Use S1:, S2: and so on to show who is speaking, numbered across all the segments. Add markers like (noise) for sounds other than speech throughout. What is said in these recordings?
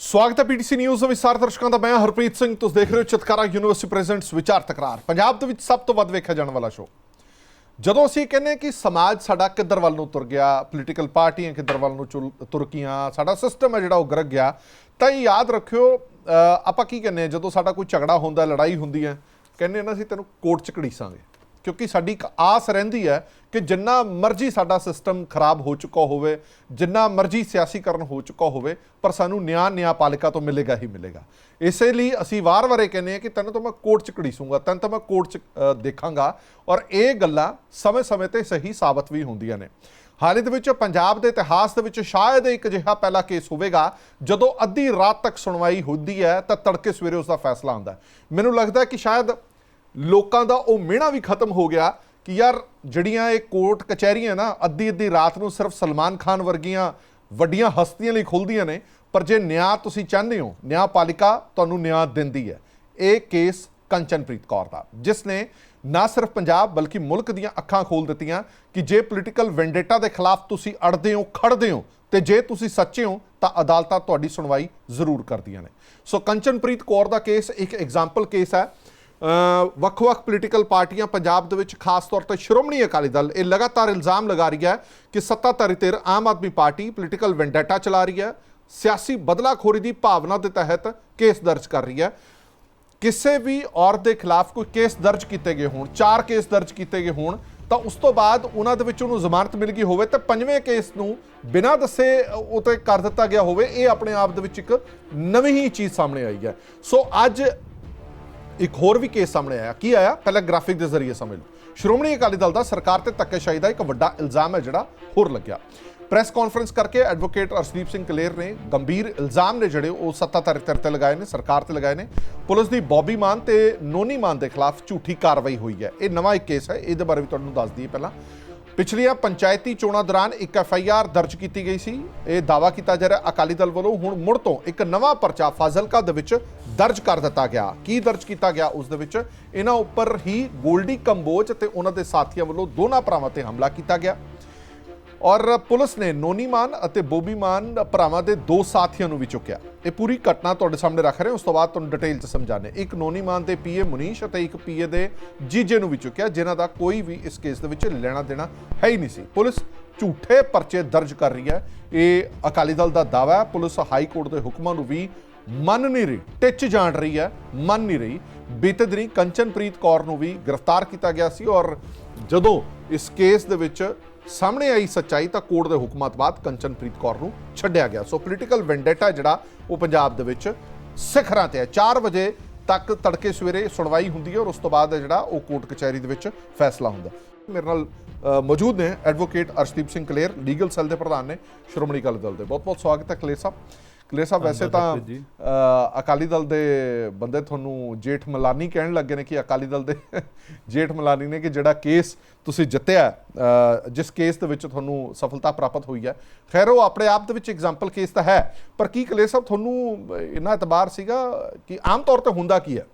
S1: ਸਵਾਗਤ ਹੈ PTC news ਵਿਸਾਰ ਦਰਸ਼ਕਾਂ ਦਾ। ਮੈਂ ਹਰਪ੍ਰੀਤ ਸਿੰਘ, ਤੁਸੀਂ ਦੇਖ ਰਹੇ ਹੋ ਚਤਕਾਰਾ ਯੂਨੀਵਰਸਿਟੀ ਪ੍ਰੈਜ਼ੈਂਟਸ ਵਿਚਾਰ ਤਕਰਾਰ। ਪੰਜਾਬ ਦੇ ਵਿੱਚ ਸਭ ਤੋਂ ਵੱਧ ਵੇਖਿਆ ਜਾਣ ਵਾਲਾ ਸ਼ੋਅ ਜਦੋਂ ਅਸੀਂ ਕਹਿੰਦੇ ਹਾਂ ਕਿ ਸਮਾਜ ਸਾਡਾ ਕਿੱਧਰ ਵੱਲ ਨੂੰ ਤੁਰ ਗਿਆ ਪੋਲੀਟੀਕਲ ਪਾਰਟੀਆਂ ਕਿੱਧਰ ਵੱਲ ਨੂੰ ਚੁਲ- ਤੁਰ ਗਈਆਂ, ਸਾਡਾ ਸਿਸਟਮ ਹੈ ਜਿਹੜਾ ਉਹ ਗਰਕ ਗਿਆ, ਤਾਂ ਇਹ ਯਾਦ ਰੱਖਿਓ ਆਪਾਂ ਕੀ ਕਹਿੰਦੇ ਹਾਂ, ਜਦੋਂ ਸਾਡਾ ਕੋਈ ਝਗੜਾ ਹੁੰਦਾ, ਲੜਾਈ ਹੁੰਦੀ ਹੈ, ਕਹਿੰਦੇ ਨਾ ਅਸੀਂ ਤੈਨੂੰ ਕੋਰਟ ਚ ਘੜੀਸਾਂਗੇ। ਕਿਉਂਕਿ ਸਾਡੀ ਇੱਕ ਆਸ ਰਹਿੰਦੀ ਹੈ ਕਿ ਜਿੰਨਾ ਮਰਜ਼ੀ ਸਾਡਾ ਸਿਸਟਮ ਖਰਾਬ ਹੋ ਚੁੱਕਾ ਹੋਵੇ, ਜਿੰਨਾ ਮਰਜ਼ੀ ਸਿਆਸੀਕਰਨ ਹੋ ਚੁੱਕਾ ਹੋਵੇ, ਪਰ ਸਾਨੂੰ ਨਿਆਂ ਨਿਆਂਪਾਲਿਕਾ ਤੋਂ ਮਿਲੇਗਾ ਹੀ ਮਿਲੇਗਾ। ਇਸੇ ਲਈ ਅਸੀਂ ਵਾਰ-ਵਾਰ ਇਹ ਕਹਿੰਦੇ ਹਾਂ ਕਿ ਤੈਨੂੰ ਤਾਂ ਮੈਂ ਕੋਰਟ ਚ ਘੜੀਸੂੰਗਾ, ਤੈਨੂੰ ਤਾਂ ਮੈਂ ਕੋਰਟ ਚ ਦੇਖਾਂਗਾ ਔਰ ਇਹ ਗੱਲਾਂ ਸਮੇਂ-ਸਮੇਂ ਤੇ ਸਹੀ ਸਾਬਤ ਵੀ ਹੁੰਦੀਆਂ ਨੇ। ਹਾਲ ਹੀ ਦੇ ਵਿੱਚ ਪੰਜਾਬ ਦੇ ਇਤਿਹਾਸ ਦੇ ਵਿੱਚ ਸ਼ਾਇਦ ਇੱਕ ਅਜਿਹਾ ਪਹਿਲਾ ਕੇਸ ਹੋਵੇਗਾ, ਜਦੋਂ ਅੱਧੀ ਰਾਤ ਤੱਕ ਸੁਣਵਾਈ ਹੁੰਦੀ ਹੈ ਤਾਂ ਤੜਕੇ ਸਵੇਰੇ ਉਸ ਦਾ ਫੈਸਲਾ ਆਉਂਦਾ ਮੈਨੂੰ ਲੱਗਦਾ ਕਿ ਸ਼ਾਇਦ ਲੋਕਾਂ ਦਾ ਉਹ ਮਿਹਣਾ ਵੀ ਖਤਮ ਹੋ ਗਿਆ ਕਿ ਯਾਰ ਜਿਹੜੀਆਂ ਇਹ ਕੋਰਟ ਕਚਹਿਰੀਆਂ ਨਾ, ਅੱਧੀ ਅੱਧੀ ਰਾਤ ਨੂੰ ਸਿਰਫ ਸਲਮਾਨ ਖਾਨ ਵਰਗੀਆਂ ਵੱਡੀਆਂ ਹਸਤੀਆਂ ਲਈ ਖੁੱਲਦੀਆਂ ਨੇ, ਪਰ ਜੇ ਨਿਆਂ ਤੁਸੀਂ ਚਾਹੁੰਦੇ ਹੋ ਨਿਆਂਪਾਲਿਕਾ ਤੁਹਾਨੂੰ ਨਿਆਂ ਦਿੰਦੀ ਹੈ। ਇਹ ਕੇਸ ਕੰਚਨਪ੍ਰੀਤ ਕੌਰ ਦਾ, ਜਿਸ ਨੇ ਨਾ ਸਿਰਫ ਪੰਜਾਬ ਬਲਕਿ ਮੁਲਕ ਦੀਆਂ ਅੱਖਾਂ ਖੋਲ ਦਿੱਤੀਆਂ ਕਿ ਜੇ ਪੋਲੀਟੀਕਲ ਵੈਂਡੇਟਾ ਦੇ ਖਿਲਾਫ ਤੁਸੀਂ ਅੜਦੇ ਹੋ ਖੜਦੇ ਹੋ ਤੇ ਜੇ ਤੁਸੀਂ ਸੱਚੇ ਹੋ, ਤਾਂ ਅਦਾਲਤਾਂ ਤੁਹਾਡੀ ਸੁਣਵਾਈ ਜ਼ਰੂਰ ਕਰਦੀਆਂ ਨੇ। ਸੋ ਕੰਚਨਪ੍ਰੀਤ ਕੌਰ ਦਾ ਕੇਸ ਇੱਕ ਐਗਜ਼ਾਮਪਲ ਕੇਸ ਹੈ। ਵੱਖ-ਵੱਖ ਪੋਲੀਟੀਕਲ ਪਾਰਟੀਆਂ ਪੰਜਾਬ ਦੇ ਵਿੱਚ ਖਾਸ ਤੌਰ ਤੇ ਸ਼੍ਰੋਮਣੀ ਅਕਾਲੀ ਦਲ, ਇਹ ਲਗਾਤਾਰ ਇਲਜ਼ਾਮ ਲਗਾ ਰਹੀ ਹੈ ਕਿ ਸੱਤਾਧਾਰੀ ਧਿਰ Aam Aadmi party political vendetta ਚਲਾ ਰਹੀ ਹੈ, ਸਿਆਸੀ ਬਦਲਾਖੋਰੀ ਦੀ ਭਾਵਨਾ ਦੇ ਤਹਿਤ ਕੇਸ ਦਰਜ ਕਰ ਰਹੀ ਹੈ। ਕਿਸੇ ਵੀ ਔਰਤ ਦੇ ਖਿਲਾਫ ਕੋਈ ਕੇਸ ਦਰਜ ਕੀਤੇ ਗਏ ਹੋਣ, ਚਾਰ ਕੇਸ ਦਰਜ ਕੀਤੇ ਗਏ ਹੋਣ, ਤਾਂ ਉਸ ਤੋਂ ਬਾਅਦ ਉਹਨਾਂ ਦੇ ਵਿੱਚ ਉਹਨੂੰ ਜ਼ਮਾਨਤ ਮਿਲ ਗਈ ਹੋਵੇ ਤੇ ਪੰਜਵੇਂ ਕੇਸ ਨੂੰ ਬਿਨਾਂ ਦੱਸੇ ਉਹ ਤੇ ਕਰ ਦਿੱਤਾ ਗਿਆ ਹੋਵੇ, ਇਹ ਆਪਣੇ ਆਪ ਦੇ ਵਿੱਚ ਇੱਕ ਨਵੀਂ ਹੀ ਚੀਜ਼ ਸਾਹਮਣੇ ਆਈ ਹੈ। ਸੋ ਅੱਜ ਇੱਕ ਹੋਰ ਵੀ ਕੇਸ ਸਾਹਮਣੇ ਆਇਆ। ਕੀ ਆਇਆ? ਪਹਿਲਾਂ ਗ੍ਰਾਫਿਕ ਦੇ ਜ਼ਰੀਏ ਸਮਝ ਲਓ। ਸ਼੍ਰੋਮਣੀ ਅਕਾਲੀ ਦਲ ਦਾ ਸਰਕਾਰ ਤੇ ਧੱਕੇਸ਼ਾਹੀ ਦਾ ਇੱਕ ਵੱਡਾ ਇਲਜ਼ਾਮ ਹੈ ਜਿਹੜਾ ਹੋਰ ਲੱਗਿਆ। ਪ੍ਰੈਸ ਕਾਨਫਰੰਸ ਕਰਕੇ ਐਡਵੋਕੇਟ ਅਰਸ਼ਦੀਪ ਸਿੰਘ ਕਲੇਰ ਨੇ ਗੰਭੀਰ ਇਲਜ਼ਾਮ ਨੇ ਜਿਹੜੇ ਉਹ ਸੱਤਾਧਾਰੀ ਧਿਰ ਤੇ ਲਗਾਏ ਨੇ, ਸਰਕਾਰ ਤੇ ਲਗਾਏ ਨੇ। ਪੁਲਿਸ ਦੀ ਬੌਬੀ ਮਾਨ ਤੇ ਨੋਨੀ ਮਾਨ ਦੇ ਖਿਲਾਫ ਝੂਠੀ ਕਾਰਵਾਈ ਹੋਈ ਹੈ। ਇਹ ਨਵਾਂ ਇੱਕ ਕੇਸ ਹੈ। ਇਹਦੇ ਬਾਰੇ ਵੀ ਤੁਹਾਨੂੰ ਦੱਸ ਦਈਏ ਪਹਿਲਾਂ। ਪਿਛਲੀਆਂ ਪੰਚਾਇਤੀ ਚੋਣਾਂ ਦੌਰਾਨ ਇੱਕ ਐਫ ਆਈ ਆਰ ਦਰਜ ਕੀਤੀ ਗਈ ਸੀ। ਇਹ ਦਾਵਾ ਕੀਤਾ ਜਾ ਰਿਹਾ, ਅਕਾਲੀ ਦਲ ਵੱਲੋਂ ਹੁਣ ਮੁੜ ਤੋਂ ਇੱਕ ਨਵਾਂ ਪਰਚਾ ਫਾਜ਼ਿਲਕਾ ਦੇ ਵਿੱਚ ਦਰਜ ਕਰ ਦਿੱਤਾ ਗਿਆ। ਕੀ ਦਰਜ ਕੀਤਾ ਗਿਆ ਉਸ ਦੇ ਵਿੱਚ? ਇਹਨਾਂ ਉੱਪਰ ਹੀ ਗੋਲਡੀ ਕੰਬੋਜ ਅਤੇ ਉਹਨਾਂ ਦੇ ਸਾਥੀਆਂ ਵੱਲੋਂ ਦੋਨਾਂ ਭਰਾਵਾਂ ਤੇ ਹਮਲਾ ਕੀਤਾ ਗਿਆ। ਔਰ ਪੁਲਿਸ ਨੇ ਨੋਨੀ ਮਾਨ ਅਤੇ ਬੋਬੀ ਮਾਨ ਭਰਾਵਾਂ ਦੇ ਦੋ ਸਾਥੀਆਂ ਨੂੰ ਵੀ ਚੁੱਕਿਆ। ਇਹ ਪੂਰੀ ਘਟਨਾ ਤੁਹਾਡੇ ਸਾਹਮਣੇ ਰੱਖ ਰਹੇ ਹਾਂ। ਉਸ ਤੋਂ ਬਾਅਦ ਤੁਹਾਨੂੰ ਡਿਟੇਲ ਚ ਸਮਝਾਣੇ ਇੱਕ ਨੋਨੀ ਮਾਨ ਦੇ ਪੀਏ ਮੁਨੀਸ਼ ਅਤੇ ਇੱਕ ਪੀਏ ਦੇ ਜੀਜੇ ਨੂੰ ਵੀ ਚੁੱਕਿਆ, ਜਿਨ੍ਹਾਂ ਦਾ ਕੋਈ ਵੀ ਇਸ ਕੇਸ ਦੇ ਵਿੱਚ ਲੈਣਾ ਦੇਣਾ ਹੈ ਹੀ ਨਹੀਂ ਸੀ। ਪੁਲਿਸ ਝੂਠੇ ਪਰਚੇ ਦਰਜ ਕਰ ਰਹੀ ਹੈ। ਇਹ ਅਕਾਲੀ ਦਲ ਦਾ ਦਾਵਾ ਹੈ। ਪੁਲਿਸ ਹਾਈ ਕੋਰਟ ਦੇ ਹੁਕਮਾਂ ਨੂੰ ਵੀ ਮੰਨ ਨਹੀਂ ਰਹੀ। ਟਿੱਚ ਜਾਣ ਰਹੀ ਹੈ। ਮੰਨ ਨਹੀਂ ਰਹੀ। ਬੀਤੇ ਦਿਨੀ ਕੰਚਨਪ੍ਰੀਤ ਕੌਰ ਨੂੰ ਵੀ ਗ੍ਰਿਫਤਾਰ ਕੀਤਾ ਗਿਆ ਸੀ ਔਰ ਜਦੋਂ ਇਸ ਕੇਸ ਦੇ ਵਿੱਚ ਸਾਹਮਣੇ ਆਈ ਸੱਚਾਈ ਤਾਂ ਕੋਰਟ ਦੇ ਹੁਕਮਾਂ ਤੋਂ ਬਾਅਦ ਕੰਚਨਪ੍ਰੀਤ ਕੌਰ ਨੂੰ ਛੱਡਿਆ ਗਿਆ। ਸੋ ਪੋਲੀਟੀਕਲ ਵੈਂਡੇਟਾ ਜਿਹੜਾ ਉਹ ਪੰਜਾਬ ਦੇ ਵਿੱਚ ਸਿਖਰਾਂ ਤੇ ਹੈ। 4 ਵਜੇ ਤੱਕ ਤੜਕੇ ਸਵੇਰੇ ਸੁਣਵਾਈ ਹੁੰਦੀ ਹੈ ਔਰ ਉਸ ਤੋਂ ਬਾਅਦ ਜਿਹੜਾ ਉਹ ਕੋਰਟ ਕਚਹਿਰੀ ਦੇ ਵਿੱਚ ਫੈਸਲਾ ਹੁੰਦਾ ਮੇਰੇ ਨਾਲ ਮੌਜੂਦ ਨੇ advocate Arshdeep Singh Kaler, legal cell ਦੇ ਪ੍ਰਧਾਨ ਨੇ ਸ਼੍ਰੋਮਣੀ ਅਕਾਲੀ ਦਲ ਦੇ। ਬਹੁਤ ਬਹੁਤ ਸਵਾਗਤ ਹੈ ਕਲੇਰ ਸਾਹਿਬ। ਕਲੇਰ ਸਾਹਿਬ ਵੈਸੇ ਤਾਂ ਅਕਾਲੀ ਦਲ ਦੇ ਬੰਦੇ ਤੁਹਾਨੂੰ ਜੇਠ ਮਲਾਨੀ ਕਹਿਣ ਲੱਗੇ ਨੇ ਕਿ ਅਕਾਲੀ ਦਲ ਦੇ (laughs) ਜੇਠ ਮਲਾਨੀ ਨੇ ਕਿ ਜਿਹੜਾ ਕੇਸ ਤੁਸੀਂ ਜਿੱਤਿਆ ਜਿਸ ਕੇਸ ਦੇ ਵਿੱਚ ਤੁਹਾਨੂੰ ਸਫਲਤਾ ਪ੍ਰਾਪਤ ਹੋਈ ਹੈ। ਖੈਰ ਉਹ ਆਪਣੇ ਆਪ ਦੇ ਵਿੱਚ ਐਗਜ਼ਾਮਪਲ ਕੇਸ ਤਾਂ ਹੈ ਪਰ ਕੀ ਕਲੇਰ ਸਾਹਿਬ ਤੁਹਾਨੂੰ ਇਹਨਾਂ ਇਤਬਾਰ ਸੀਗਾ ਕਿ ਆਮ ਤੌਰ ਤੇ ਹੁੰਦਾ ਕੀ ਹੈ?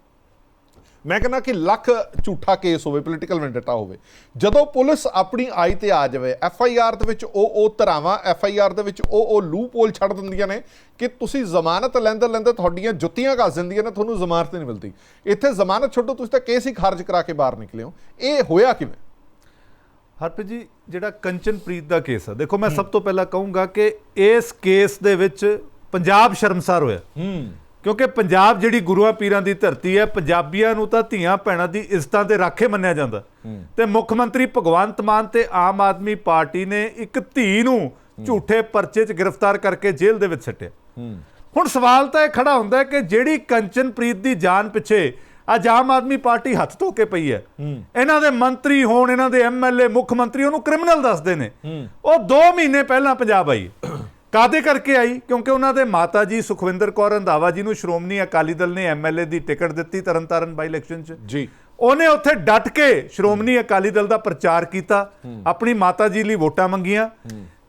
S1: ਮੈਂ ਕਹਿੰਦਾ ਕਿ ਲੱਖ ਝੂਠਾ ਕੇਸ ਹੋਵੇ ਪੋਲੀਟੀਕਲ ਵੈਂਡੇਟਾ ਹੋਵੇ ਜਦੋਂ ਪੁਲਿਸ ਆਪਣੀ ਆਈ ਤੇ ਆ ਜਾਵੇ ਐਫ ਆਈ ਆਰ ਦੇ ਵਿੱਚ ਉਹ ਉਹ ਧਰਾਵਾਂ ਐਫ ਆਈ ਆਰ ਦੇ ਵਿੱਚ ਉਹ ਉਹ ਲੂਪਹੋਲ ਛੱਡ ਦਿੰਦੀਆਂ ਨੇ ਕਿ ਤੁਸੀਂ ਜ਼ਮਾਨਤ ਲੈਂਦੇ ਲੈਂਦੇ ਤੁਹਾਡੀਆਂ ਜੁੱਤੀਆਂ ਘਸ ਦਿੰਦੀਆਂ ਨੇ ਤੁਹਾਨੂੰ ਜ਼ਮਾਨਤ ਨਹੀਂ ਮਿਲਦੀ। ਇੱਥੇ ਜ਼ਮਾਨਤ ਛੱਡੋ ਤੁਸੀਂ ਤਾਂ ਕੇਸ ਹੀ ਖਾਰਜ ਕਰਾ ਕੇ ਬਾਹਰ ਨਿਕਲੇ ਹੋ। ਇਹ ਹੋਇਆ ਕਿਵੇਂ?
S2: ਹਰਪ੍ਰੀਤ ਜੀ ਜਿਹੜਾ ਕੰਚਨਪ੍ਰੀਤ ਦਾ ਕੇਸ ਆ ਦੇਖੋ ਮੈਂ ਸਭ ਤੋਂ ਪਹਿਲਾਂ ਕਹੂੰਗਾ ਕਿ ਇਸ ਕੇਸ ਦੇ ਵਿੱਚ ਪੰਜਾਬ ਸ਼ਰਮਸਾਰ ਹੋਇਆ।
S1: ਹੂੰ।
S2: ਕਿਉਂਕਿ ਪੰਜਾਬ ਜਿਹੜੀ ਗੁਰੂਆਂ ਪੀਰਾਂ ਦੀ ਧਰਤੀ ਹੈ ਪੰਜਾਬੀਆਂ ਨੂੰ ਤਾਂ ਧੀਆਂ ਭੈਣਾਂ ਦੀ ਇੱਜ਼ਤਾਂ ਤੇ ਰਾਖੇ ਮੰਨਿਆ ਜਾਂਦਾ। ਤੇ ਮੁੱਖ ਮੰਤਰੀ ਭਗਵੰਤ ਮਾਨ ਤੇ ਆਮ ਆਦਮੀ ਪਾਰਟੀ ਨੇ ਇੱਕ ਧੀ ਨੂੰ ਝੂਠੇ ਪਰਚੇ 'ਚ ਗ੍ਰਿਫਤਾਰ ਕਰਕੇ ਜੇਲ੍ਹ ਦੇ ਵਿੱਚ ਸੱਟਿਆ। ਹੁਣ ਸਵਾਲ ਤਾਂ ਇਹ ਖੜਾ ਹੁੰਦਾ ਹੈ ਕਿ ਜਿਹੜੀ ਕੰਚਨਪ੍ਰੀਤ ਦੀ ਜਾਨ ਪਿੱਛੇ ਅੱਜ ਆਮ ਆਦਮੀ ਪਾਰਟੀ ਹੱਥ ਧੋ ਕੇ ਪਈ ਹੈ। ਇਹਨਾਂ ਦੇ ਮੰਤਰੀ ਹੋਣ ਇਹਨਾਂ ਦੇ ਐਮਐਲਏ ਮੁੱਖ ਮੰਤਰੀ ਉਹਨੂੰ ਕ੍ਰਿਮੀਨਲ ਦੱਸਦੇ ਨੇ। ਉਹ 2 ਮਹੀਨੇ ਪਹਿਲਾਂ ਪੰਜਾਬ ਆਈ (coughs) ਕਾਦੇ ਕਰਕੇ ਆਈ? ਕਿਉਂਕਿ ਉਹਨਾਂ ਦੇ ਮਾਤਾ ਜੀ ਸੁਖਵਿੰਦਰ ਕੌਰ ਰੰਧਾਵਾ ਜੀ ਨੂੰ ਸ਼੍ਰੋਮਣੀ ਅਕਾਲੀ ਦਲ ਨੇ ਐਮਐਲਏ ਦੀ ਟਿਕਟ ਦਿੱਤੀ ਤਰਨਤਾਰਨ ਬਾਈ ਇਲੈਕਸ਼ਨ 'ਚ।
S1: ਜੀ।
S2: ਉਹਨੇ ਉੱਥੇ ਡਟ ਕੇ ਸ਼੍ਰੋਮਣੀ ਅਕਾਲੀ ਦਲ ਦਾ ਪ੍ਰਚਾਰ ਕੀਤਾ। ਆਪਣੀ ਮਾਤਾ ਜੀ ਲਈ ਵੋਟਾਂ ਮੰਗੀਆਂ।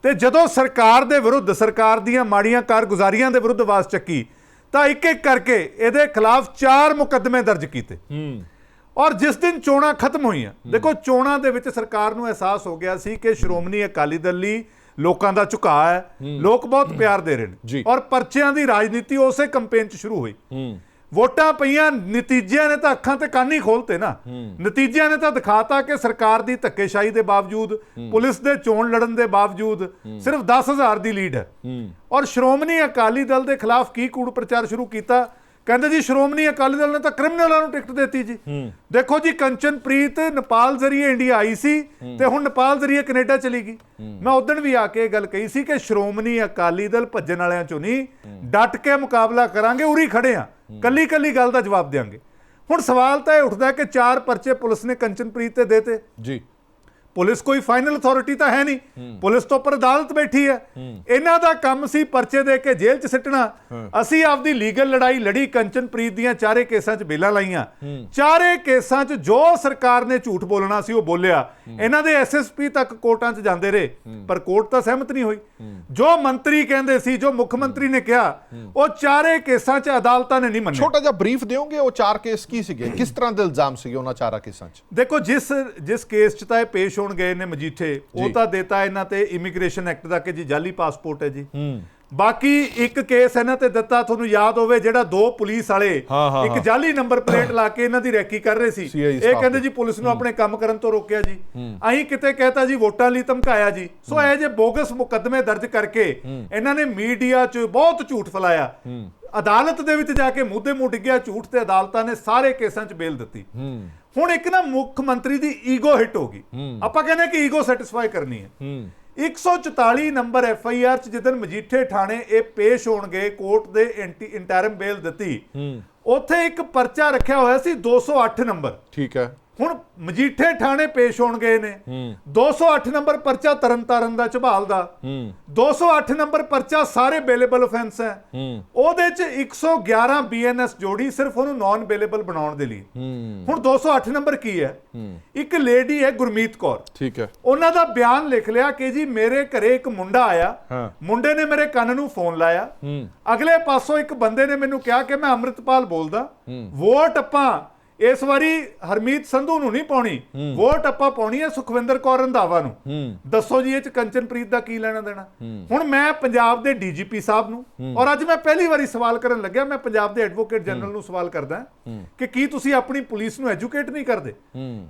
S2: ਤੇ ਜਦੋਂ ਸਰਕਾਰ ਦੇ ਵਿਰੁੱਧ ਸਰਕਾਰ ਦੀਆਂ ਮਾੜੀਆਂ ਕਾਰਗੁਜ਼ਾਰੀਆਂ ਦੇ ਵਿਰੁੱਧ ਆਵਾਜ਼ ਚੱਕੀ ਤਾਂ ਇੱਕ ਇੱਕ ਕਰਕੇ ਇਹਦੇ ਖਿਲਾਫ ਚਾਰ ਮੁਕੱਦਮੇ ਦਰਜ ਕੀਤੇ। ਔਰ ਜਿਸ ਦਿਨ ਚੋਣਾਂ ਖਤਮ ਹੋਈਆਂ ਦੇਖੋ ਚੋਣਾਂ ਦੇ ਵਿੱਚ ਸਰਕਾਰ ਨੂੰ ਅਹਿਸਾਸ ਹੋ ਗਿਆ ਸੀ ਕਿ ਸ਼੍ਰੋਮਣੀ ਅਕਾਲੀ ਦਲ ਲਈ ਲੋਕਾਂ ਦਾ ਝੁਕਾਅ ਹੈ। ਲੋਕ ਬਹੁਤ ਪਿਆਰ ਦੇ ਰਹੇ। ਨੇ। ਔਰ ਪਰਚਿਆਂ ਦੀ ਰਾਜਨੀਤੀ ਉਸੇ ਕੈਂਪੇਨ 'ਚ ਸ਼ੁਰੂ ਹੋਈ। ਵੋਟਾਂ ਪਈਆਂ ਨਤੀਜਿਆਂ ਨੇ ਤਾਂ ਅੱਖਾਂ ਤੇ ਕੰਨ ਹੀ ਖੋਲਤੇ ਨਾ। ਨਤੀਜਿਆਂ ਨੇ ਤਾਂ ਦਿਖਾਤਾ ਕਿ ਸਰਕਾਰ ਦੀ ਧੱਕੇਸ਼ਾਹੀ ਦੇ ਬਾਵਜੂਦ ਪੁਲਿਸ ਦੇ ਚੋਣ ਲੜਨ ਦੇ ਬਾਵਜੂਦ ਸਿਰਫ 10000 ਦੀ ਲੀਡ ਹੈ। ਔਰ ਸ਼੍ਰੋਮਣੀ ਅਕਾਲੀ ਦਲ ਦੇ ਖਿਲਾਫ ਕੀ ਕੂੜ ਪ੍ਰਚਾਰ ਸ਼ੁਰੂ ਕੀਤਾ? ਕਹਿੰਦੇ ਜੀ ਸ਼੍ਰੋਮਣੀ ਅਕਾਲੀ ਦਲ ਨੇ ਤਾਂ ਕ੍ਰਿਮੀਨਲਾਂ ਨੂੰ ਟਿਕਟ ਦਿੱਤੀ ਜੀ। ਦੇਖੋ ਜੀ ਕੰਚਨਪ੍ਰੀਤ ਨੇਪਾਲ ਜ਼ਰੀਏ ਇੰਡੀਆ ਆਈ ਸੀ ਤੇ ਹੁਣ ਨੇਪਾਲ ਜ਼ਰੀਏ ਕੈਨੇਡਾ ਚਲੀ ਗਈ। ਮੈਂ ਉਦੋਂ ਵੀ ਆ ਕੇ ਇਹ ਗੱਲ ਕਹੀ ਸੀ ਕਿ ਸ਼੍ਰੋਮਣੀ ਅਕਾਲੀ ਦਲ ਭੱਜਣ ਵਾਲਿਆਂ ਚੋਂ ਨਹੀਂ ਡਟ ਕੇ ਮੁਕਾਬਲਾ ਕਰਾਂਗੇ ਉਰੀ ਖੜੇ ਆ। ਕੱਲੀ ਕੱਲੀ ਗੱਲ ਦਾ ਜਵਾਬ ਦੇਾਂਗੇ ਹੁਣ ਸਵਾਲ ਤਾਂ ਇਹ ਉੱਠਦਾ ਕਿ ਚਾਰ ਪਰਚੇ ਪੁਲਿਸ ਨੇ ਕੰਚਨਪ੍ਰੀਤ ਤੇ ਦੇਤੇ।
S1: ਜੀ।
S2: ਪੁਲਿਸ ਕੋਈ ਫਾਈਨਲ ਅਥਾਰਟੀ ਤਾਂ ਹੈ ਨਹੀਂ। ਪੁਲਿਸ ਤੋਂ ਉੱਪਰ ਅਦਾਲਤ ਬੈਠੀ ਹੈ। ਇਹਨਾਂ ਦਾ ਕੰਮ ਸੀ ਪਰਚੇ ਦੇ ਕੇ ਜੇਲ੍ਹ 'ਚ ਸਿੱਟਣਾ। ਅਸੀਂ ਆਪਦੀ ਲੀਗਲ ਲੜਾਈ ਲੜੀ ਕੰਚਨਪ੍ਰੀਤ ਦੀਆਂ ਚਾਰੇ ਕੇਸਾਂ 'ਚ ਬੇਲਾਂ ਲਾਈਆਂ। ਚਾਰੇ ਕੇਸਾਂ 'ਚ ਜੋ ਸਰਕਾਰ ਨੇ ਝੂਠ ਬੋਲਣਾ ਸੀ ਉਹ ਬੋਲਿਆ। ਇਹਨਾਂ ਦੇ ਐਸਐਸਪੀ ਤੱਕ ਕੋਰਟਾਂ 'ਚ ਜਾਂਦੇ ਰਹੇ। ਪਰ ਕੋਰਟ ਤਾਂ ਸਹਿਮਤ ਨਹੀਂ ਹੋਈ। ਜੋ ਮੰਤਰੀ ਕਹਿੰਦੇ ਸੀ ਜੋ ਮੁੱਖ ਮੰਤਰੀ ਨੇ ਕਿਹਾ ਉਹ ਚਾਰੇ ਕੇਸਾਂ 'ਚ ਅਦਾਲਤਾਂ ਨੇ ਨਹੀਂ ਮੰਨੇ।
S1: ਛੋਟਾ ਜਿਹਾ ਬਰੀਫ ਦਿਓਗੇ ਉਹ ਚਾਰ ਕੇਸ ਕੀ ਸੀਗੇ? ਕਿਸ ਤਰ੍ਹਾਂ ਦੇ ਇਲਜ਼ਾਮ ਸੀਗੇ ਉਹਨਾਂ ਚਾਰਾਂ ਕੇਸਾਂ 'ਚ?
S2: ਦੇਖੋ ਜਿਸ ਜਿਸ ਕੇਸ 'ਚ ਤਾਂ ਇਹ ਪੇਸ਼ ਹੋਣ ਗਏ ਨੇ ਮਜੀਠੇ ਉਹ। ਤਾਂ ਦੇਤਾ ਇਹਨਾਂ ਤੇ ਇਮੀਗ੍ਰੇਸ਼ਨ ਐਕਟ ਦਾ ਕਿ ਜੀ ਜਾਲੀ ਪਾਸਪੋਰਟ ਹੈ ਜੀ ਬਾਕੀ ਇੱਕ ਕੇਸ ਇਹਨਾਂ ਤੇ ਦਿੱਤਾ ਤੁਹਾਨੂੰ ਯਾਦ ਹੋਵੇ ਜਿਹੜਾ ਦੋ ਪੁਲਿਸ ਵਾਲੇ ਇੱਕ। ਜਾਲੀ ਨੰਬਰ ਪਲੇਟ ਲਾ ਕੇ ਇਹਨਾਂ ਦੀ ਰੈਕੀ ਕਰ ਰਹੇ ਸੀ। ਇਹ ਕਹਿੰਦੇ ਜੀ ਪੁਲਿਸ ਨੂੰ ਆਪਣੇ ਕੰਮ ਕਰਨ ਤੋਂ ਰੋਕਿਆ ਜੀ। ਅਸੀਂ ਕਿਤੇ ਕਹਤਾ ਜੀ ਵੋਟਾਂ ਲਈ ਧਮਕਾਇਆ ਜੀ। ਸੋ ਇਹ ਜੇ ਬੋਗਸ ਮੁਕੱਦਮੇ ਦਰਜ ਕਰਕੇ ਇਹਨਾਂ ਨੇ ਮੀਡੀਆ 'ਚ ਬਹੁਤ ਝੂਠ ਫੈਲਾਇਆ। ਅਦਾਲਤ ਦੇ ਵਿੱਚ ਜਾ ਕੇ ਮੁੱਦੇ ਮੁੱਢ ਗਿਆ ਝੂਠ ਤੇ ਅਦਾਲਤਾਂ ਨੇ ਸਾਰੇ ਕੇਸਾਂ 'ਚ ਬੇਲ ਦਿੱਤੀ। ਹੁਣ ਇੱਕ ਨਾ ਮੁੱਖ ਮੰਤਰੀ ਦੀ ਈਗੋ ਹਿੱਟ ਹੋ ਗਈ। ਆਪਾਂ ਕਹਿੰਦੇ ਕਿ ਈਗੋ ਸੈਟੀਸਫਾਈ ਕਰਨੀ ਹੈ। 144 ਨੰਬਰ ਐਫ ਆਈ ਆਰ ਚ ਜਿੱਦਨ ਮਜੀਠੇ ਥਾਣੇ ਇਹ ਪੇਸ਼ ਹੋਣਗੇ ਕੋਰਟ ਦੇ ਐਂਟੀ ਇੰਟਰਮ ਬੇਲ ਦਿੱਤੀ। ਉੱਥੇ ਇੱਕ ਪਰਚਾ ਰੱਖਿਆ ਹੋਇਆ ਸੀ 208 ਨੰਬਰ।
S1: ਠੀਕ ਹੈ।
S2: ਹੁਣ ਮਜੀਠੇ ਥਾਣੇ ਪੇਸ਼ ਹੋਣ ਗਏ ਨੇ 208 ਨੰਬਰ ਪਰਚਾ ਤਰਨਤਾਰਨ ਦਾ ਝਬਾਲ ਦਾ। 208 ਨੰਬਰ ਪਰਚਾ ਸਾਰੇ ਬੇਲੇਬਲ ਅਫੈਂਸ ਹੈ। ਉਹਦੇ ਚ 111 ਬੀਐਨਐਸ ਜੋੜੀ ਸਿਰਫ ਉਹਨੂੰ ਨਾਨ ਬੇਲੇਬਲ ਬਣਾਉਣ ਦੇ ਲਈ। ਹੁਣ 208 ਨੰਬਰ ਕੀ ਹੈ? ਇੱਕ ਲੇਡੀ ਹੈ ਗੁਰਮੀਤ ਕੌਰ।
S1: ਠੀਕ ਹੈ।
S2: ਉਹਨਾਂ ਦਾ ਬਿਆਨ ਲਿਖ ਲਿਆ ਕਿ ਜੀ ਮੇਰੇ ਘਰੇ ਇੱਕ ਮੁੰਡਾ ਆਇਆ। ਮੁੰਡੇ ਨੇ ਮੇਰੇ ਕੰਨ ਨੂੰ ਫੋਨ ਲਾਇਆ। ਅਗਲੇ ਪਾਸੋਂ ਇੱਕ ਬੰਦੇ ਨੇ ਮੈਨੂੰ ਕਿਹਾ ਕਿ ਮੈਂ ਅੰਮ੍ਰਿਤਪਾਲ ਬੋਲਦਾ। ਵੋਟ ਆਪਾਂ ਇਸ ਵਾਰੀ ਹਰਮੀਤ ਸੰਧੂ ਨੂੰ ਨਹੀਂ ਪਾਉਣੀ। ਵੋਟ ਆਪਾਂ ਪਾਉਣੀ ਹੈ ਸੁਖਵਿੰਦਰ ਕੌਰ ਰੰਧਾਵਾ ਨੂੰ। ਦੱਸੋ ਜੀ ਇਹ ਚ ਕੰਚਨਪ੍ਰੀਤ ਦਾ ਕੀ ਲੈਣਾ ਦੇਣਾ? ਹੁਣ ਮੈਂ ਪੰਜਾਬ ਦੇ ਡੀਜੀਪੀ ਸਾਹਿਬ ਨੂੰ ਔਰ ਅੱਜ ਮੈਂ ਪਹਿਲੀ ਵਾਰੀ ਸਵਾਲ ਕਰਨ ਲੱਗਿਆ ਮੈਂ ਪੰਜਾਬ ਦੇ ਐਡਵੋਕੇਟ ਜਨਰਲ ਨੂੰ ਸਵਾਲ ਕਰਦਾ ਕਿ ਕੀ ਤੁਸੀਂ ਆਪਣੀ ਪੁਲਿਸ ਨੂੰ ਐਜੂਕੇਟ ਨਹੀਂ ਕਰਦੇ?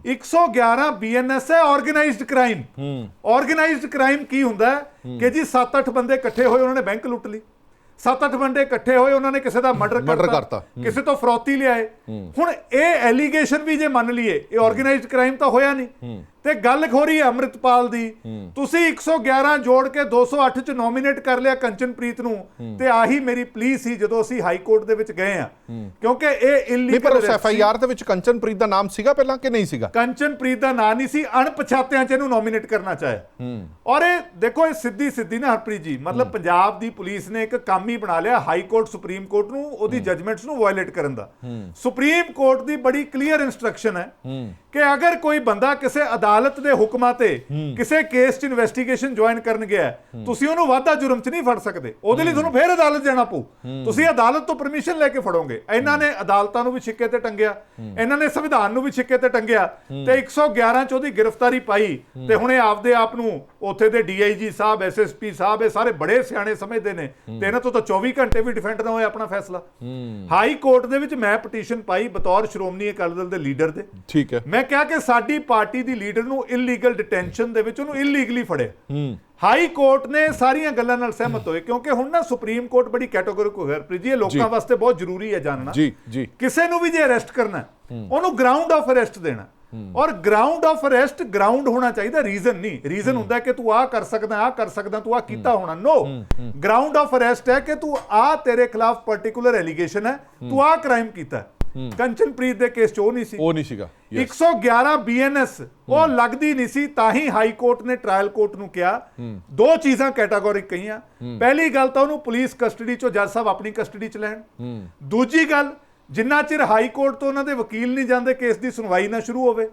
S2: 111 ਬੀਐਨਐਸ ਹੈ ਆਰਗੇਨਾਈਜ਼ਡ ਕ੍ਰਾਈਮ। ਆਰਗੇਨਾਈਜ਼ਡ ਕ੍ਰਾਈਮ ਕੀ ਹੁੰਦਾ ਕਿ ਜੀ 7-8 ਬੰਦੇ ਇਕੱਠੇ ਹੋਏ ਉਹਨਾਂ ਨੇ ਬੈਂਕ ਲੁੱਟ ਲਈ। 7-8 ਬੰਦੇ ਇਕੱਠੇ ਹੋਏ ਉਹਨਾਂ ਨੇ ਕਿਸੇ ਦਾ ਮਰਡਰ
S1: ਕਰਤਾ।
S2: ਕਿਸੇ ਤੋਂ ਫਰੌਤੀ ਲਿਆਏ। ਹੁਣ ਇਹ ਐਲੀਗੇਸ਼ਨ ਵੀ ਜੇ ਮੰਨ ਲਈਏ ਇਹ ਆਰਗੇਨਾਈਜ਼ਡ ਕ੍ਰਾਈਮ ਤਾਂ ਹੋਇਆ ਨਹੀਂ। ਤੇ ਗੱਲ ਹੈ ਅੰਮ੍ਰਿਤਪਾਲ ਦੀ। ਤੁਸੀਂ 111 ਜੋੜ ਕੇ 208 ਚ ਨੋਮੀਨੇਟ ਕਰ ਲਿਆ ਕੰਚਨਪ੍ਰੀਤ ਨੂੰ ਤੇ ਆਹੀ ਮੇਰੀ ਪਲੀ ਸੀ ਜਦੋਂ ਅਸੀਂ ਹਾਈ ਕੋਰਟ ਦੇ ਵਿੱਚ ਗਏ ਆ ਕਿਉਂਕਿ ਇਹ
S1: ਨਹੀਂ ਪਰ ਉਸ
S2: ਇਲੀਗਲ
S1: ਐਫ ਆਈ ਆਰ ਦੇ ਵਿੱਚ ਕੰਚਨਪ੍ਰੀਤ ਦਾ ਨਾਮ ਸੀਗਾ ਪਹਿਲਾਂ ਕਿ ਨਹੀਂ ਸੀਗਾ?
S2: ਕੰਚਨਪ੍ਰੀਤ ਦਾ ਨਾਂ ਨਹੀਂ ਸੀ ਅਣਪਛਾਤਿਆਂ ਚ ਇਹਨੂੰ ਨੋਮੀਨੇਟ ਕਰਨਾ ਚਾਹਿਆ ਔਰ ਇਹ ਦੇਖੋ ਇਹ ਸਿੱਧੀ ਸਿੱਧੀ ਨਾ ਹਰਪ੍ਰੀਤ ਜੀ ਮਤਲਬ ਪੰਜਾਬ ਦੀ ਪੁਲਿਸ ਨੇ ਇੱਕ ਕੰਮ ਹੀ ਬਣਾ ਲਿਆ ਹਾਈ ਕੋਰਟ ਸੁਪਰੀਮ ਕੋਰਟ ਨੂੰ ਉਹਦੀ ਜਜਮੈਂਟਸ ਨੂੰ ਵਾਇਲੇਟ ਕਰਨ ਦਾ। ਸੁਪਰੀਮ ਕੋਰਟ ਦੀ ਬੜੀ ਕਲੀਅਰ ਇਨਸਟਰਕਸ਼ਨ ਹੈ। ਕਿ ਅਗਰ ਕੋਈ ਬੰਦਾ ਕਿਸੇ ਅਦਾਲਤ ਦੇ ਹੁਕਮਾਂ ਤੇ ਕਿਸੇ ਕੇਸ 'ਚ ਇਨਵੈਸਟੀਗੇਸ਼ਨ ਜੁਆਇਨ ਕਰਨ ਗਿਆ ਤੁਸੀਂ ਉਹਨੂੰ ਵਾਧਾ ਜੁਰਮ 'ਚ ਨਹੀਂ ਫੜ ਸਕਦੇ। ਉਹਦੇ ਲਈ ਤੁਹਾਨੂੰ ਫੇਰ ਅਦਾਲਤ ਜਾਣਾ ਪਊ। ਤੁਸੀਂ ਅਦਾਲਤ ਤੋਂ ਪਰਮਿਸ਼ਨ ਲੈ ਕੇ ਫੜੋਗੇ। ਇਹਨਾਂ ਨੇ ਅਦਾਲਤਾਂ ਨੂੰ ਵੀ ਛਿੱਕੇ ਤੇ ਟੰਗਿਆ। ਇਹਨਾਂ ਨੇ ਸੰਵਿਧਾਨ ਨੂੰ ਵੀ ਛਿੱਕੇ ਤੇ ਟੰਗਿਆ। ਤੇ 111 ਚ ਉਹਦੀ ਗ੍ਰਿਫਤਾਰੀ ਪਾਈ ਤੇ ਹੁਣ ਇਹ ਆਪਦੇ ਆਪ ਨੂੰ ਉੱਥੇ ਦੇ ਡੀਆਈਜੀ ਸਾਹਿਬ ਐਸਐਸਪੀ ਸਾਹਿਬ ਇਹ ਸਾਰੇ ਬੜੇ ਸਿਆਣੇ ਸਮਝਦੇ ਨੇ। ਤੇ ਇਹਨਾਂ ਤੋਂ ਤਾਂ 24 ਘੰਟੇ ਵੀ ਡਿਫੈਂਡ ਨਾ ਹੋਏ ਆਪਣਾ ਫੈਸਲਾ। ਹਾਈ ਕੋਰਟ ਦੇ ਵਿੱਚ ਮੈਂ ਪਟੀਸ਼ਨ ਪਾਈ ਬਤੌਰ ਸ਼੍ਰੋਮਣੀ ਅਕਾਲੀ ਦਲ ਦੇ ਲੀਡਰ ਦੇ।
S1: ਠੀਕ ਹੈ।
S2: ਮੈਂ ਕਿਹਾ ਕਿ ਸਾਡੀ ਪਾਰਟੀ ਦੀ ਲੀਡਰ ਨੂੰ ਇਲੀਗਲ ਡਿਟੈਂਸ਼ਨ ਦੇ ਵਿੱਚ ਉਹਨੂੰ ਇਲੀਗਲੀ ਫੜਿਆ। ਹਾਈ ਕੋਰਟ ਨੇ ਸਾਰੀਆਂ ਗੱਲਾਂ ਨਾਲ ਸਹਿਮਤ ਹੋਏ ਕਿਉਂਕਿ ਹੁਣ ਨਾ ਸੁਪਰੀਮ ਕੋਰਟ ਬੜੀ ਕੈਟਾਗੋਰਿਕ ਹੋ। ਗਿਆ ਪ੍ਰੀਤ ਜੀ ਇਹ। ਲੋਕਾਂ ਵਾਸਤੇ ਬਹੁਤ ਜ਼ਰੂਰੀ ਹੈ ਜਾਣਨਾ।
S1: ਜੀ ਜੀ।
S2: ਕਿਸੇ ਨੂੰ ਵੀ ਜੇ ਅਰੈਸਟ ਕਰਨਾ ਉਹਨੂੰ ਗਰਾਊਂਡ ਆਫ ਅਰੈਸਟ ਦੇਣਾ ਔਰ ਗਰਾਊਂਡ ਆਫ ਅਰੈਸਟ ਗਰਾਊਂਡ ਹੋਣਾ ਚਾਹੀਦਾ ਰੀਜ਼ਨ ਨਹੀਂ। ਰੀਜ਼ਨ ਹੁੰਦਾ ਕਿ ਤੂੰ ਆਹ ਕਰ ਸਕਦਾ ਆਹ ਕਰ ਸਕਦਾ ਤੂੰ ਆਹ ਕੀਤਾ ਹੋਣਾ। ਨੋ ਗਰਾਊਂਡ ਆਫ ਅਰੈਸਟ ਹੈ ਕਿ ਤੂੰ ਆਹ ਤੇਰੇ ਖਿਲਾਫ ਪਾਰਟਿਕੂਲਰ ਐਲੀਗੇਸ਼ਨ ਹੈ ਤੂੰ ਆਹ ਕ੍ਰਾਈਮ ਕੀਤਾ। ਕੰਚਨਪ੍ਰੀਤ ਦੇ ਕੇਸ 'ਚ ਉਹ ਨਹੀਂ ਸੀ।
S1: ਉਹ ਨਹੀਂ ਸੀਗਾ। Yes.
S2: 111 ਬੀਐਨਐਸ ਉਹ ਲੱਗਦੀ ਨਹੀਂ ਸੀ ਤਾਂ ਹੀ ਹਾਈ ਕੋਰਟ ਨੇ ਟ੍ਰਾਇਲ ਕੋਰਟ ਨੂੰ ਕਿਹਾ। ਦੋ ਚੀਜ਼ਾਂ ਕੈਟਾਗੋਰਿਕ ਕਹੀਆਂ। ਪਹਿਲੀ ਗੱਲ ਤਾਂ ਉਹਨੂੰ ਪੁਲਿਸ ਕਸਟਡੀ ਚੋਂ ਜੱਜ ਸਾਹਿਬ ਆਪਣੀ ਕਸਟਡੀ ਚ ਲੈਣ। ਦੂਜੀ ਗੱਲ ਜਿੰਨਾ ਚਿਰ ਹਾਈ ਕੋਰਟ ਤੋਂ ਉਹਨਾਂ ਦੇ ਵਕੀਲ ਨਹੀਂ ਜਾਂਦੇ ਕੇਸ ਦੀ ਸੁਣਵਾਈ ਨਾ ਸ਼ੁਰੂ ਹੋਵੇ।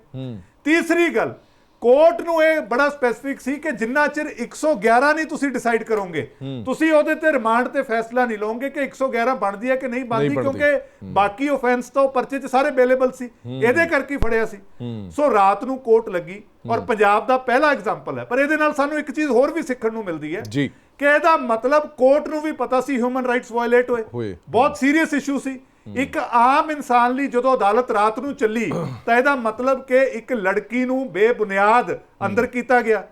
S2: ਤੀਸਰੀ ਗੱਲ ਕੋਰਟ ਨੂੰ ਇਹ ਬੜਾ ਸਪੈਸੀਫਿਕ ਸੀ ਕਿ ਜਿੰਨਾ ਚਿਰ 111 ਨਹੀਂ ਤੁਸੀਂ ਡਿਸਾਈਡ ਕਰੋਗੇ ਤੁਸੀਂ ਉਹਦੇ ਤੇ ਰਿਮਾਂਡ ਤੇ ਫੈਸਲਾ ਨਹੀਂ ਲਓਗੇ ਕਿ 111 ਬਣਦੀ ਹੈ ਕਿ ਨਹੀਂ ਬਣਦੀ। ਕਿਉਂਕਿ ਬਾਕੀ ਆਫੈਂਸ ਤਾਂ ਉਹ ਪਰਚੇ 'ਚ ਸਾਰੇ ਅਵੇਲੇਬਲ ਸੀ। ਇਹਦੇ ਕਰਕੇ ਹੀ ਫੜਿਆ ਸੀ। ਸੋ ਰਾਤ ਨੂੰ ਕੋਰਟ ਲੱਗੀ ਔਰ ਪੰਜਾਬ ਦਾ ਪਹਿਲਾ ਐਗਜ਼ਾਮਪਲ ਹੈ। ਪਰ ਇਹਦੇ ਨਾਲ ਸਾਨੂੰ ਇੱਕ ਚੀਜ਼ ਹੋਰ ਵੀ ਸਿੱਖਣ ਨੂੰ ਮਿਲਦੀ ਹੈ
S1: ਜੀ।
S2: ਕਿ ਇਹਦਾ ਮਤਲਬ ਕੋਰਟ ਨੂੰ ਵੀ ਪਤਾ ਸੀ ਹਿਊਮਨ ਰਾਈਟਸ ਵਾਇਲੇਟ ਹੋਏ। ਬਹੁਤ ਸੀਰੀਅਸ ਇਸ਼ੂ ਸੀ। ਇੱਕ ਆਮ ਇਨਸਾਨ ਲਈ ਜਦੋਂ ਅਦਾਲਤ ਰਾਤ ਨੂੰ ਚੱਲੀ ਤਾਂ ਇਹਦਾ ਮਤਲਬ ਕਿ ਇੱਕ ਲੜਕੀ ਨੂੰ ਬੇਬੁਨਿਆਦ ਅੰਦਰ ਕੀਤਾ ਗਿਆ।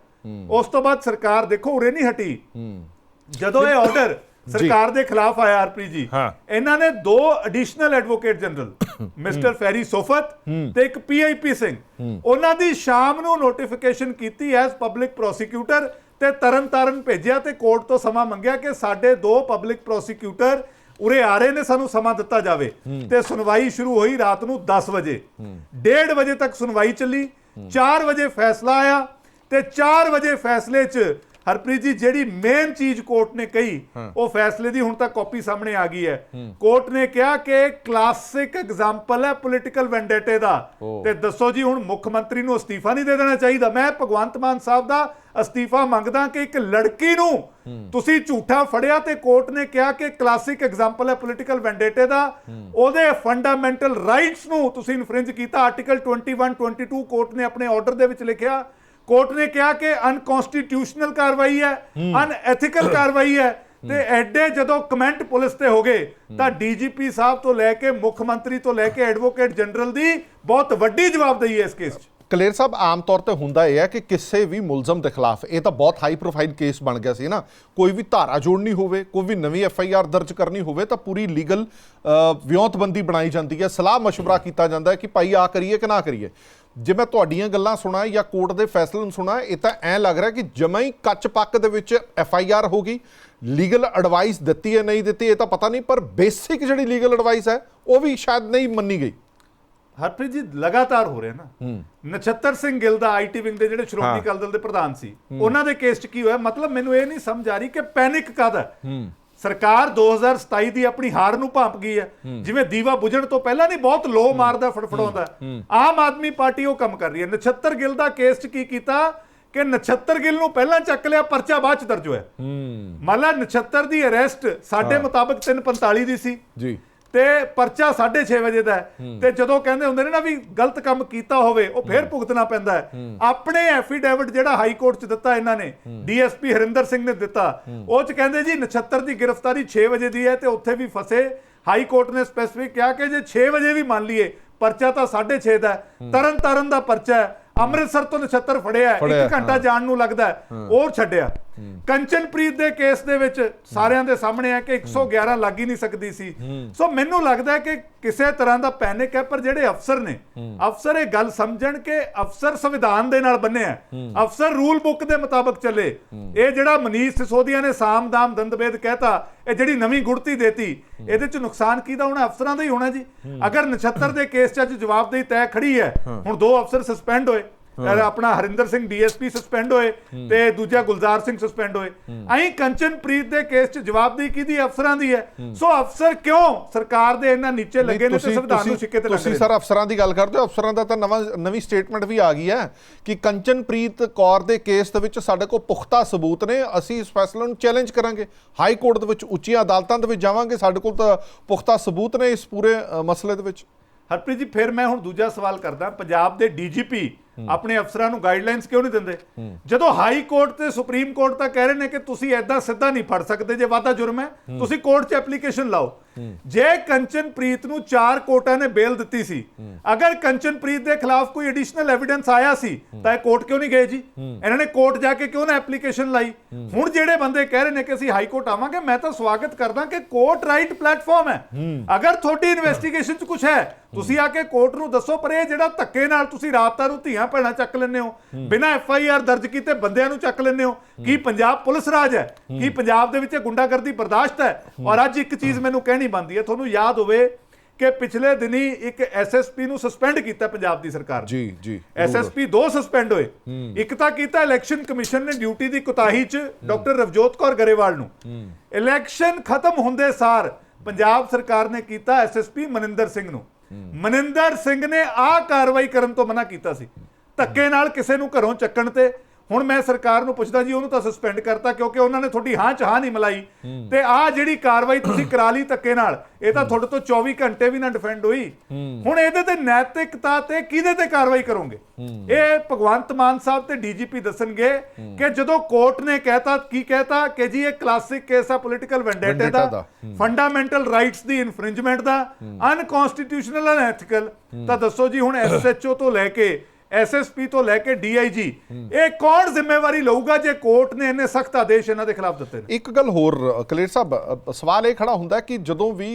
S2: ਉਸ ਤੋਂ ਬਾਅਦ ਸਰਕਾਰ ਦੇਖੋ ਉਰੇ ਨਹੀਂ ਹਟੀ। ਜਦੋਂ ਇਹ ਆਰਡਰ ਸਰਕਾਰ ਦੇ ਖਿਲਾਫ ਆਇਆ ਆਰਪੀ ਜੀ। ਇਹਨਾਂ ਨੇ ਦੋ additional advocate general mister Ferry Sofat ਤੇ ਇੱਕ ਪੀਆਈਪੀ ਸਿੰਘ ਉਹਨਾਂ ਦੀ ਸ਼ਾਮ ਨੂੰ ਨੋਟੀਫਿਕੇਸ਼ਨ ਕੀਤੀ ਐਜ਼ ਪਬਲਿਕ ਪ੍ਰੋਸੀਕਿਊਟਰ ਤੇ ਤਰਨ ਤਾਰਨ ਭੇਜਿਆ ਤੇ ਕੋਰਟ ਤੋਂ ਸਮਾਂ ਮੰਗਿਆ ਕਿ ਸਾਡੇ ਦੋ ਪਬਲਿਕ ਪ੍ਰੋਸੀਕਿਊਟਰ ਉਰੇ ਆ ਰਹੇ ਨੇ ਸਾਨੂੰ ਸਮਾਂ ਦਿੱਤਾ ਜਾਵੇ। ਤੇ ਸੁਣਵਾਈ ਸ਼ੁਰੂ ਹੋਈ ਰਾਤ ਨੂੰ 10 ਵਜੇ। 1:30 ਵਜੇ ਤੱਕ ਸੁਣਵਾਈ ਚੱਲੀ 4 ਵਜੇ ਫੈਸਲਾ ਆਇਆ ਤੇ 4 ਵਜੇ ਫੈਸਲੇ 'ਚ ਹਰਪ੍ਰੀਤ ਜੀ ਜਿਹੜੀ ਮੇਨ ਚੀਜ਼ ਕੋਰਟ ਨੇ ਕਹੀ ਉਹ ਫੈਸਲੇ ਦੀ ਹੁਣ ਤੱਕ ਕਾਪੀ ਸਾਹਮਣੇ ਆ ਗਈ ਹੈ। ਕੋਰਟ ਨੇ ਕਿਹਾ ਕਿ ਕਲਾਸਿਕ ਐਗਜ਼ਾਮਪਲ ਹੈ ਪੋਲਿਟੀਕਲ ਵੈਂਡੇਟੇ ਦਾ। ਤੇ ਦੱਸੋ ਜੀ ਹੁਣ ਮੁੱਖ ਮੰਤਰੀ ਨੂੰ ਅਸਤੀਫਾ ਨਹੀਂ ਦੇ ਦੇਣਾ ਚਾਹੀਦਾ। ਮੈਂ ਭਗਵੰਤ ਮਾਨ ਸਾਹਿਬ ਦਾ ਅਸਤੀਫਾ ਮੰਗਦਾ ਕਿ ਇੱਕ ਲੜਕੀ ਨੂੰ ਤੁਸੀਂ ਝੂਠਾ ਫੜਿਆ ਤੇ ਕੋਰਟ ਨੇ ਕਿਹਾ ਕਿ ਕਲਾਸਿਕ ਐਗਜ਼ਾਮਪਲ ਹੈ ਪੋਲਿਟੀਕਲ ਵੈਂਡੇਟੇ ਦਾ। ਉਹਦੇ ਫੰਡਾਮੈਂਟਲ ਰਾਈਟਸ ਨੂੰ ਤੁਸੀਂ ਇਨਫ੍ਰਿੰਜ ਕੀਤਾ। ਆਰਟੀਕਲ 21 22 ਕੋਰਟ ਨੇ ਆਪਣੇ ਆਰਡਰ ਦੇ ਵਿੱਚ ਲਿਖਿਆ। ਕੋਰਟ ਨੇ ਕਿਹਾ ਕਿ ਅਨਕਨਸਟੀਟਿਊਸ਼ਨਲ ਕਾਰਵਾਈ ਹੈ ਅਨਐਥੀਕਲ ਕਾਰਵਾਈ ਹੈ ਤੇ ਐਡੇ ਜਦੋਂ ਕਮੈਂਟ ਪੁਲਿਸ ਤੇ ਹੋ ਗਏ ਤਾਂ ਡੀਜੀਪੀ ਸਾਹਿਬ ਤੋਂ ਲੈ ਕੇ ਮੁੱਖ ਮੰਤਰੀ ਤੋਂ ਲੈ ਕੇ ਐਡਵੋਕੇਟ ਜਨਰਲ ਦੀ ਬਹੁਤ ਵੱਡੀ ਜਵਾਬਦੇਹੀ ਹੈ ਇਸ ਕੇਸ 'ਚ
S1: ਕਲੇਰ ਸਾਹਿਬ ਆਮ ਤੌਰ ਤੇ ਹੁੰਦਾ ਇਹ ਹੈ ਕਿ ਕਿਸੇ ਵੀ ਮੁਲਜ਼ਮ ਦੇ ਖਿਲਾਫ ਇਹ ਤਾਂ ਬਹੁਤ ਹਾਈ ਪ੍ਰੋਫਾਈਲ ਕੇਸ ਬਣ ਗਿਆ ਸੀ ਨਾ ਕੋਈ ਵੀ ਧਾਰਾ ਜੋੜਨੀ ਹੋਵੇ ਕੋਈ ਵੀ ਨਵੀਂ ਐਫ ਆਈ ਆਰ ਦਰਜ ਕਰਨੀ ਹੋਵੇ ਤਾਂ ਪੂਰੀ ਲੀਗਲ ਵਿਉਂਤਬੰਦੀ ਬਣਾਈ ਜਾਂਦੀ ਹੈ ਸਲਾਹ مشورہ ਕੀਤਾ ਜਾਂਦਾ ਹੈ ਕਿ ਭਾਈ ਆ ਕਰੀਏ ਕਿ ਨਾ ਕਰੀਏ ਜੇ ਮੈਂ ਤੁਹਾਡੀਆਂ ਗੱਲਾਂ ਸੁਣਾ ਜਾਂ ਕੋਰਟ ਦੇ ਫੈਸਲੇ ਨੂੰ ਸੁਣਾ ਇਹ ਤਾਂ ਐਂ ਲੱਗ ਰਿਹਾ ਕਿ ਜਮਾਂ ਹੀ ਕੱਚ ਪੱਕ ਦੇ ਵਿੱਚ ਐਫ ਆਈ ਆਰ ਹੋ ਗਈ। ਲੀਗਲ ਐਡਵਾਈਸ ਦਿੱਤੀ ਹੈ ਨਹੀਂ ਦਿੱਤੀ ਇਹ ਤਾਂ ਪਤਾ ਨਹੀਂ ਪਰ ਬੇਸਿਕ ਜਿਹੜੀ ਲੀਗਲ ਐਡਵਾਈਸ ਹੈ ਉਹ ਵੀ ਸ਼ਾਇਦ ਨਹੀਂ ਮੰਨੀ ਗਈ।
S2: ਹਰਪ੍ਰੀਤ ਜੀ ਲਗਾਤਾਰ ਹੋ ਰਿਹਾ ਨਾ। ਨਛੱਤਰ ਸਿੰਘ ਗਿੱਲ ਦਾ ਆਈਟੀ ਵਿੰਗ ਦੇ ਜਿਹੜੇ ਸ਼੍ਰੋਮਣੀ ਅਕਾਲੀ ਦਲ ਦੇ ਪ੍ਰਧਾਨ ਸੀ ਉਹਨਾਂ ਦੇ ਕੇਸ 'ਚ ਕੀ ਹੋਇਆ? ਮਤਲਬ ਮੈਨੂੰ ਇਹ ਨਹੀਂ ਸਮਝ ਆ ਰਹੀ ਕਿ ਪੈਨਿਕ ਕਾਦਾ ਸਰਕਾਰ 2027 ਦੀ ਆਪਣੀ ਹਾਰ ਨੂੰ ਭਾਂਪ ਗਈ ਹੈ। ਜਿਵੇਂ ਦੀਵਾ ਬੁਝਣ ਤੋਂ ਪਹਿਲਾਂ ਨਹੀਂ ਬਹੁਤ ਲੋ ਮਾਰਦਾ ਫੜਫੜਾਉਂਦਾ। ਆਮ ਆਦਮੀ ਪਾਰਟੀ ਉਹ ਕੰਮ ਕਰ ਰਹੀ ਹੈ। ਨਛੱਤਰ ਗਿੱਲ ਦਾ ਕੇਸ 'ਚ ਕੀ ਕੀਤਾ? ਕਿ ਨਛੱਤਰ ਗਿੱਲ ਨੂੰ ਪਹਿਲਾਂ ਚੱਕ ਲਿਆ ਪਰਚਾ ਬਾਅਦ 'ਚ ਦਰਜ ਹੋਇਆ। ਮੰਨ ਲਾ ਨਛੱਤਰ ਦੀ ਅਰੈਸਟ ਸਾਡੇ ਮੁਤਾਬਕ 345 ਦੀ ਸੀ।
S1: ਜੀ।
S2: ਤੇ ਪਰਚਾ 6:30 ਵਜੇ ਦਾ ਤੇ ਜਦੋਂ ਕਹਿੰਦੇ ਹੁੰਦੇ ਨੇ ਨਾ ਵੀ ਗਲਤ ਕੰਮ ਕੀਤਾ ਹੋਵੇ ਉਹ ਫੇਰ ਭੁਗਤਣਾ ਪੈਂਦਾ ਹੈ। ਆਪਣੇ ਐਫੀਡੇਵਿਟ ਜਿਹੜਾ ਹਾਈ ਕੋਰਟ 'ਚ ਦਿੱਤਾ ਇਹਨਾਂ ਨੇ ਡੀਐਸਪੀ ਹਰਿੰਦਰ ਸਿੰਘ ਨੇ ਦਿੱਤਾ ਉਹ 'ਚ ਕਹਿੰਦੇ ਜੀ ਨਛੱਤਰ ਦੀ ਗ੍ਰਿਫਤਾਰੀ 6 ਵਜੇ ਦੀ ਹੈ ਤੇ ਉੱਥੇ ਵੀ ਫਸੇ। ਹਾਈ ਕੋਰਟ ਨੇ ਸਪੈਸੀਫਿਕ ਕਿਹਾ ਕਿ ਜੇ 6 ਵਜੇ ਵੀ ਮੰਨ ਲਈਏ ਪਰਚਾ ਤਾਂ 6:30 ਦਾ ਹੈ। ਤਰਨ ਤਾਰਨ ਦਾ ਪਰਚਾ ਹੈ। ਅੰਮ੍ਰਿਤਸਰ ਤੋਂ ਨਛੱਤਰ ਫੜਿਆ ਹੈ,
S1: ਫੜਿਆ,
S2: ਇੱਕ ਘੰਟਾ ਜਾਣ ਨੂੰ ਲੱਗਦਾ ਹੈ। ਉਹ ਛੱਡਿਆ। ਕੰਚਨਪ੍ਰੀਤ ਦੇ ਕੇਸ ਦੇ ਵਿੱਚ ਸਾਰਿਆਂ ਦੇ ਸਾਹਮਣੇ ਹੈ ਕਿ 111 ਲੱਗ ਹੀ ਨਹੀਂ ਸਕਦੀ ਸੀ। ਸੋ ਮੈਨੂੰ ਲੱਗਦਾ ਹੈ ਕਿ ਕਿਸੇ ਤਰ੍ਹਾਂ ਦਾ ਪੈਨਿਕ ਹੈ ਪਰ ਜਿਹੜੇ ਅਫਸਰ ਨੇ ਅਫਸਰ ਇਹ ਗੱਲ ਸਮਝਣ ਕਿ ਅਫਸਰ ਸੰਵਿਧਾਨ ਦੇ ਨਾਲ ਬੰਨੇ ਹੈ। ਅਫਸਰ ਰੂਲ ਬੁੱਕ ਦੇ ਮੁਤਾਬਕ ਚੱਲੇ। ਇਹ ਜਿਹੜਾ ਮਨੀਸ਼ ਸਿਸੋਦੀਆ ਨੇ ਸਾਮਦਾਮ ਦੰਦਭੇਦ ਕਹਿਤਾ ਇਹ ਜਿਹੜੀ ਨਵੀਂ ਗੁੜਤੀ ਦੇਤੀ ਇਹਦੇ ਚ ਨੁਕਸਾਨ ਕਿਹਦਾ ਹੋਣਾ? ਅਫਸਰਾਂ ਦਾ ਹੀ ਹੋਣਾ ਜੀ। ਅਗਰ ਨਛੱਤਰ ਦੇ ਕੇਸ ਚ ਅੱਜ ਜਵਾਬਦੇਹੀ ਤੈਅ ਖੜੀ ਹੈ ਹੁਣ ਦੋ ਅਫਸਰ ਸਸਪੈਂਡ ਹੋਏ। ਆਪਣਾ ਹਰਿੰਦਰ ਸਿੰਘ ਡੀਐਸਪੀ ਸਸਪੈਂਡ ਹੋਏ ਤੇ ਦੂਜਾ ਗੁਲਜ਼ਾਰ ਸਿੰਘ ਸਸਪੈਂਡ ਹੋਏ। ਅਹੀਂ ਕੰਚਨਪ੍ਰੀਤ ਦੇ ਕੇਸ 'ਚ ਜਵਾਬਦੇਹੀ ਕਿਹਦੀ ਅਫਸਰਾਂ ਦੀ ਹੈ। ਸੋ ਅਫਸਰ ਕਿਉਂ ਸਰਕਾਰ ਦੇ ਇਹਨਾਂ ਨੀਚੇ ਲੱਗੇ ਨੇ ਤੇ ਸੰਵਿਧਾਨ ਨੂੰ ਸਿੱਕੇ ਤੇ ਲੱਗ
S1: ਤੁਸੀਂ ਸਰ ਅਫਸਰਾਂ ਦੀ ਗੱਲ ਕਰਦੇ ਹੋ। ਅਫਸਰਾਂ ਦਾ ਤਾਂ ਨਵਾਂ ਨਵੀਂ ਸਟੇਟਮੈਂਟ ਵੀ ਆ ਗਈ ਹੈ ਕਿ ਕੰਚਨਪ੍ਰੀਤ ਕੌਰ ਦੇ ਕੇਸ ਦੇ ਵਿੱਚ ਸਾਡੇ ਕੋਲ ਪੁਖਤਾ ਸਬੂਤ ਨੇ। ਅਸੀਂ ਇਸ ਫੈਸਲੇ ਨੂੰ ਚੈਲੰਜ ਕਰਾਂਗੇ। ਹਾਈ ਕੋਰਟ ਦੇ ਵਿੱਚ ਉੱਚੀਆਂ ਅਦਾਲਤਾਂ ਦੇ ਵਿੱਚ ਜਾਵਾਂਗੇ। ਸਾਡੇ ਕੋਲ ਤਾਂ ਪੁਖਤਾ ਸਬੂਤ ਨੇ ਇਸ ਪੂਰੇ ਮਸਲੇ ਦੇ ਵਿੱਚ।
S2: ਹਰਪ੍ਰੀਤ ਜੀ ਫਿਰ ਮੈਂ ਹੁਣ ਦੂਜਾ ਸਵਾਲ ਕਰਦਾ। ਪੰਜਾਬ ਦੇ ਡੀਜੀਪੀ ਆਪਣੇ ਅਫਸਰਾਂ ਨੂੰ ਗਾਈਡਲਾਈਨਸ ਕਿਉਂ ਨਹੀਂ ਦਿੰਦੇ? ਜਦੋਂ ਹਾਈ ਕੋਰਟ ਤੇ ਸੁਪਰੀਮ ਕੋਰਟ ਤਾਂ ਕਹਿ ਰਹੇ ਨੇ ਕਿ ਤੁਸੀਂ ਐਦਾਂ ਸਿੱਧਾ ਨਹੀਂ ਫੜ ਸਕਦੇ ਜੇ ਵਾਧਾ ਜੁਰਮ ਹੈ ਤੁਸੀਂ ਕੋਰਟ 'ਚ ਐਪਲੀਕੇਸ਼ਨ ਲਾਓ। ਜੇ ਕੰਚਨਪ੍ਰੀਤ ਨੂੰ ਚਾਰ ਕੋਰਟਾਂ ਨੇ ਬੇਲ ਦਿੱਤੀ ਸੀ ਅਗਰ ਕੰਚਨਪ੍ਰੀਤ ਦੇ ਖਿਲਾਫ ਕੋਈ ਐਡੀਸ਼ਨਲ ਐਵੀਡੈਂਸ ਆਇਆ ਸੀ ਤਾਂ ਇਹ ਕੋਰਟ ਕਿਉਂ ਨਹੀਂ ਗਏ ਜੀ? ਇਹਨਾਂ ਨੇ ਕੋਰਟ ਜਾ ਕੇ ਕਿਉਂ ਨਾ ਐਪਲੀਕੇਸ਼ਨ ਲਾਈ? ਹੁਣ ਜਿਹੜੇ ਬੰਦੇ ਕਹਿ ਰਹੇ ਨੇ ਕਿ ਅਸੀਂ ਹਾਈ ਕੋਰਟ ਆਵਾਂਗੇ ਮੈਂ ਤਾਂ ਸਵਾਗਤ ਕਰਦਾ ਕਿ ਕੋਰਟ ਰਾਈਟ ਪਲੇਟਫਾਰਮ ਹੈ। ਅਗਰ ਤੁਹਾਡੀ ਇਨਵੈਸਟੀਗੇਸ਼ਨ 'ਚ ਕੁਝ ਹੈ ਤੁਸੀਂ ਆ ਕੇ ਕੋਰਟ ਨੂੰ ਦੱਸੋ ਪਰ ਇਹ ਜਿਹੜਾ ਧੱਕੇ ਨਾਲ ਤੁਸੀਂ ਰਾਤਾਂ ਨੂੰ ਧੀਆਂ ਭੈਣਾਂ ਚੱਕ ਲੈਂਦੇ ਹੋ ਬਿਨਾਂ ਐਫ ਆਈ ਆਰ ਦਰਜ ਕੀਤੇ ਬੰਦਿਆਂ ਨੂੰ ਚੱਕ ਲੈਂਦੇ ਹੋ ਕੀ ਪੰਜਾਬ ਪੁਲਿਸ ਰਾਜ ਹੈ? ਕੀ ਪੰਜਾਬ ਦੇ ਵਿੱਚ ਗੁੰਡਾਗਰਦੀ ਬਰਦਾਸ਼ਤ ਹੈ? ਔਰ ਅੱਜ ਇੱਕ ਚੀਜ਼ ਮੈਨੂੰ ਕਹਿਣੀ ਬਣਦੀ ਹੈ ਤੁਹਾਨੂੰ ਯਾਦ ਹੋਵੇ ਕਿ ਪਿਛਲੇ ਦਿਨੀ ਇੱਕ ਐਸਐਸਪੀ ਨੂੰ ਸਸਪੈਂਡ ਕੀਤਾ ਪੰਜਾਬ ਦੀ ਸਰਕਾਰ
S1: ਜੀ ਜੀ
S2: ਐਸਐਸਪੀ ਦੋ ਸਸਪੈਂਡ ਹੋਏ। ਇੱਕ ਤਾਂ ਕੀਤਾ ਇਲੈਕਸ਼ਨ ਕਮਿਸ਼ਨ ਨੇ ਡਿਊਟੀ ਦੀ ਕੁਤਾਹੀ ਚ ਡਾਕਟਰ ਰਵਜੋਤ ਕੌਰ ਗਰੇਵਾਲ ਨੂੰ। ਇਲੈਕਸ਼ਨ ਖਤਮ ਹੁੰਦੇ ਸਾਰ ਪੰਜਾਬ ਸਰਕਾਰ ਨੇ ਕੀਤਾ ਐਸਐਸਪੀ ਮਨਿੰਦਰ ਸਿੰਘ ਨੂੰ। ਮਨਿੰਦਰ ਸਿੰਘ ਨੇ ਆਹ ਕਾਰਵਾਈ ਕਰਨ ਤੋਂ ਮਨਾ ਕੀਤਾ ਸੀ। ਧੱਕੇ ਨਾਲ ਕਿਸੇ ਨੂੰ ਘਰੋਂ ਚੱਕਣ ਤੇ ਹੁਣ ਮੈਂ ਸਰਕਾਰ ਨੂੰ ਪੁੱਛਦਾ ਜੀ ਉਹਨੂੰ ਤਾਂ ਸਸਪੈਂਡ ਕਰਤਾ ਕਿਉਂਕਿ ਉਹਨਾਂ ਨੇ ਤੁਹਾਡੀ ਹਾਂ ਚ ਹਾਂ ਨਹੀਂ ਮਲਾਈ। ਤੇ ਆਹ ਜਿਹੜੀ ਕਾਰਵਾਈ ਤੁਸੀਂ ਕਰਾ ਲਈ ਧੱਕੇ ਨਾਲ ਇਹ ਤਾਂ ਤੁਹਾਡੇ ਤੋਂ 24 ਘੰਟੇ ਵੀ ਨਾ ਡਿਫੈਂਡ ਹੋਈ। ਹੁਣ ਇਹਦੇ ਤੇ ਨੈਤਿਕਤਾ ਤੇ ਕਿਹਦੇ ਤੇ ਕਾਰਵਾਈ ਕਰੋਗੇ? ਇਹ ਭਗਵੰਤ ਮਾਨ ਸਾਹਿਬ ਤੇ ਡੀਜੀਪੀ ਦੱਸਣਗੇ ਕਿ ਜਦੋਂ ਕੋਰਟ ਨੇ ਕਹਿਤਾ ਕੀ ਕਹਿਤਾ ਕਿ ਜੀ ਇਹ ਕਲਾਸਿਕ ਕੇਸ ਆ ਪੋਲੀਟੀਕਲ ਵੈਂਡੇਟਾ ਦਾ। ਫੰਡਾਮੈਂਟਲ ਰਾਈਟਸ ਦੀ ਇਨਫ੍ਰਿੰਜਮੈਂਟ ਦਾ ਅਨਕਨਸਟੀਟਿਊਸ਼ਨਲ ਅਨਐਥੀਕਲ ਤਾਂ ਦੱਸੋ ਜੀ ਹੁਣ ਐਸਐਚਓ ਤੋਂ ਲੈ ਕੇ ਐਸਐਸਪੀ ਤੋਂ ਲੈ ਕੇ ਡੀਆਈਜੀ ਇਹ ਕੌਣ ਜ਼ਿੰਮੇਵਾਰੀ ਲਊਗਾ ਜੇ ਕੋਰਟ ਨੇ ਇੰਨੇ ਸਖਤ ਆਦੇਸ਼ ਇਹਨਾਂ ਦੇ ਖਿਲਾਫ ਦਿੱਤੇ ਨੇ?
S1: ਇੱਕ ਗੱਲ ਹੋਰ, ਕਲੇਰ ਸਾਹਿਬ ਸਵਾਲ ਇਹ ਖੜਾ ਹੁੰਦਾ ਕਿ ਜਦੋਂ ਵੀ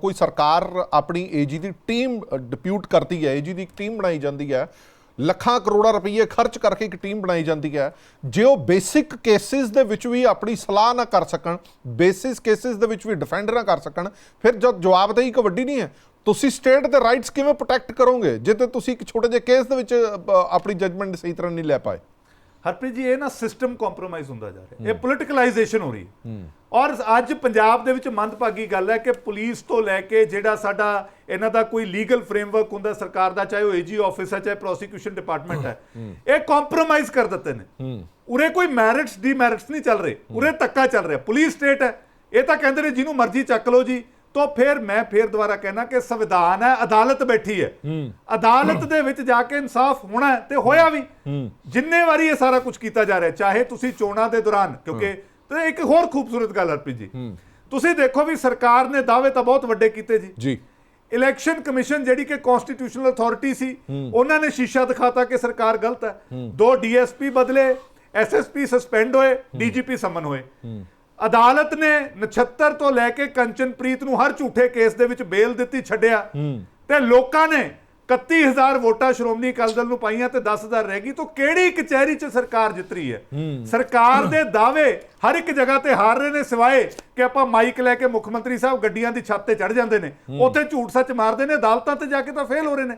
S1: ਕੋਈ ਸਰਕਾਰ ਆਪਣੀ ਏਜੀ ਦੀ ਟੀਮ ਡਿਪਿਊਟ ਕਰਦੀ ਹੈ ਏਜੀ ਦੀ ਇੱਕ ਟੀਮ ਬਣਾਈ ਜਾਂਦੀ ਹੈ, ਲੱਖਾਂ ਕਰੋੜਾਂ ਰੁਪਏ ਖਰਚ ਕਰਕੇ ਇੱਕ ਟੀਮ ਬਣਾਈ ਜਾਂਦੀ ਹੈ, ਜੇ ਉਹ ਬੇਸਿਕ ਕੇਸਿਸ ਦੇ ਵਿੱਚ ਵੀ ਆਪਣੀ ਸਲਾਹ ਨਾ ਕਰ ਸਕਣ, ਬੇਸਿਸ ਕੇਸਿਸ ਦੇ ਵਿੱਚ ਵੀ ਡਿਫੈਂਡ ਨਾ ਕਰ ਸਕਣ, ਫਿਰ ਜਦ ਜਵਾਬਦੇਹੀ ਇੱਕ ਵੱਡੀ ਨਹੀਂ ਹੈ ਤੁਸੀਂ ਸਟੇਟ ਦੇ ਰਾਈਟਸ ਕਿਵੇਂ ਪ੍ਰੋਟੈਕਟ ਕਰੋਗੇ? ਜੇ ਤੇ ਤੁਸੀਂ ਇੱਕ ਛੋਟੇ ਜਿਹੇ ਕੇਸ ਦੇ ਵਿੱਚ ਆਪਣੀ ਜਜਮੈਂਟ ਸਹੀ ਤਰ੍ਹਾਂ ਨਹੀਂ ਲੈ ਪਾਏ।
S2: ਹਰਪ੍ਰੀਤ ਜੀ ਇਹ ਨਾ ਸਿਸਟਮ ਕੰਪਰੋਮਾਈਜ਼ ਹੁੰਦਾ ਜਾ ਰਿਹਾ। ਇਹ ਪੋਲਿਟਿਕਲਾਈਜੇਸ਼ਨ ਹੋ ਰਹੀ ਹੈ। ਔਰ ਅੱਜ ਪੰਜਾਬ ਦੇ ਵਿੱਚ ਮੰਦਭਾਗੀ ਗੱਲ ਹੈ ਕਿ ਪੁਲਿਸ ਤੋਂ ਲੈ ਕੇ ਜਿਹੜਾ ਸਾਡਾ ਇਹਨਾਂ ਦਾ ਕੋਈ ਲੀਗਲ ਫਰੇਮਵਰਕ ਹੁੰਦਾ ਸਰਕਾਰ ਦਾ ਚਾਹੇ ਉਹ ਏਜੀ ਆਫਿਸ ਹੈ ਚਾਹੇ ਪ੍ਰੋਸੀਕਿਊਸ਼ਨ ਡਿਪਾਰਟਮੈਂਟ ਹੈ ਇਹ ਕੰਪਰੋਮਾਈਜ਼ ਕਰ ਦਿੱਤੇ ਨੇ। ਉਰੇ ਕੋਈ ਮੈਰਿਟਸ ਡੀਮੈਰਿਟਸ ਨਹੀਂ ਚੱਲ ਰਹੇ। ਉਰੇ ਧੱਕਾ ਚੱਲ ਰਿਹਾ। ਪੁਲਿਸ ਸਟੇਟ ਹੈ। ਇਹ ਤਾਂ ਕਹਿੰਦੇ ਨੇ ਜਿਹਨੂੰ ਮਰਜ਼ੀ ਚੱਕ ਲਓ ਜੀ। ਤੋਂ ਫਿਰ ਮੈਂ ਫਿਰ ਦੁਬਾਰਾ ਕਹਿਣਾ ਕਿ ਸੰਵਿਧਾਨ ਹੈ ਅਦਾਲਤ ਬੈਠੀ ਹੈ। ਅਦਾਲਤ ਦੇ ਵਿੱਚ ਜਾ ਕੇ ਇਨਸਾਫ ਹੋਣਾ ਤੇ ਹੋਇਆ ਵੀ। ਜਿੰਨੇ ਵਾਰੀ ਇਹ ਸਾਰਾ ਕੁਝ ਕੀਤਾ ਜਾ ਰਿਹਾ ਚਾਹੇ ਤੁਸੀਂ ਚੋਣਾਂ ਦੇ ਦੌਰਾਨ ਕਿਉਂਕਿ ਤੇ ਇੱਕ ਹੋਰ ਖੂਬਸੂਰਤ ਗੱਲ ਹਰਪ੍ਰੀਤ ਜੀ। ਤੁਸੀਂ ਦੇਖੋ ਵੀ ਸਰਕਾਰ ਨੇ ਦਾਅਵੇ ਤਾਂ ਬਹੁਤ ਵੱਡੇ ਕੀਤੇ ਜੀ।
S1: ਜੀ।
S2: ਇਲੈਕਸ਼ਨ ਕਮਿਸ਼ਨ ਜਿਹੜੀ ਕਿ ਕਨਸਟੀਟਿਊਸ਼ਨਲ ਅਥਾਰਟੀ ਸੀ ਉਹਨਾਂ ਨੇ ਸ਼ੀਸ਼ਾ ਦਿਖਾਤਾ ਕਿ ਸਰਕਾਰ ਗਲਤ ਹੈ। ਦੋ ਡੀਐਸਪੀ ਬਦਲੇ ਐਸਐਸਪੀ ਸਸਪੈਂਡ ਹੋਏ ਡੀਜੀਪੀ ਸਮਨ ਹੋਏ। ਅਦਾਲਤ ਨੇ ਨਛੱਤਰ ਤੋਂ ਲੈ ਕੇ ਕੰਚਨਪ੍ਰੀਤ ਨੂੰ ਹਰ ਝੂਠੇ ਕੇਸ ਦੇ ਵਿੱਚ ਬੇਲ ਦਿੱਤੀ ਛੱਡਿਆ। ਤੇ ਲੋਕਾਂ ਨੇ 31000 ਵੋਟਾਂ ਸ਼੍ਰੋਮਣੀ ਅਕਾਲੀ ਦਲ ਨੂੰ ਪਾਈਆਂ ਤੇ 10000 ਰਹਿ ਗਈ। ਤਾਂ ਕਿਹੜੀ ਕਚਹਿਰੀ 'ਚ ਸਰਕਾਰ ਜਿੱਤ ਰਹੀ ਹੈ? ਸਰਕਾਰ ਦੇ ਦਾਅਵੇ ਹਰ ਇੱਕ ਜਗ੍ਹਾ ਤੇ ਹਾਰ ਰਹੇ ਨੇ ਸਿਵਾਏ ਕਿ ਆਪਾਂ ਮਾਈਕ ਲੈ ਕੇ ਮੁੱਖ ਮੰਤਰੀ ਸਾਹਿਬ ਗੱਡੀਆਂ ਦੀ ਛੱਤ ਤੇ ਚੜ ਜਾਂਦੇ ਨੇ। ਉੱਥੇ ਝੂਠ ਸੱਚ ਮਾਰਦੇ ਨੇ ਅਦਾਲਤਾਂ ਤੇ ਜਾ ਕੇ ਤਾਂ ਫੇਲ ਹੋ ਰਹੇ ਨੇ।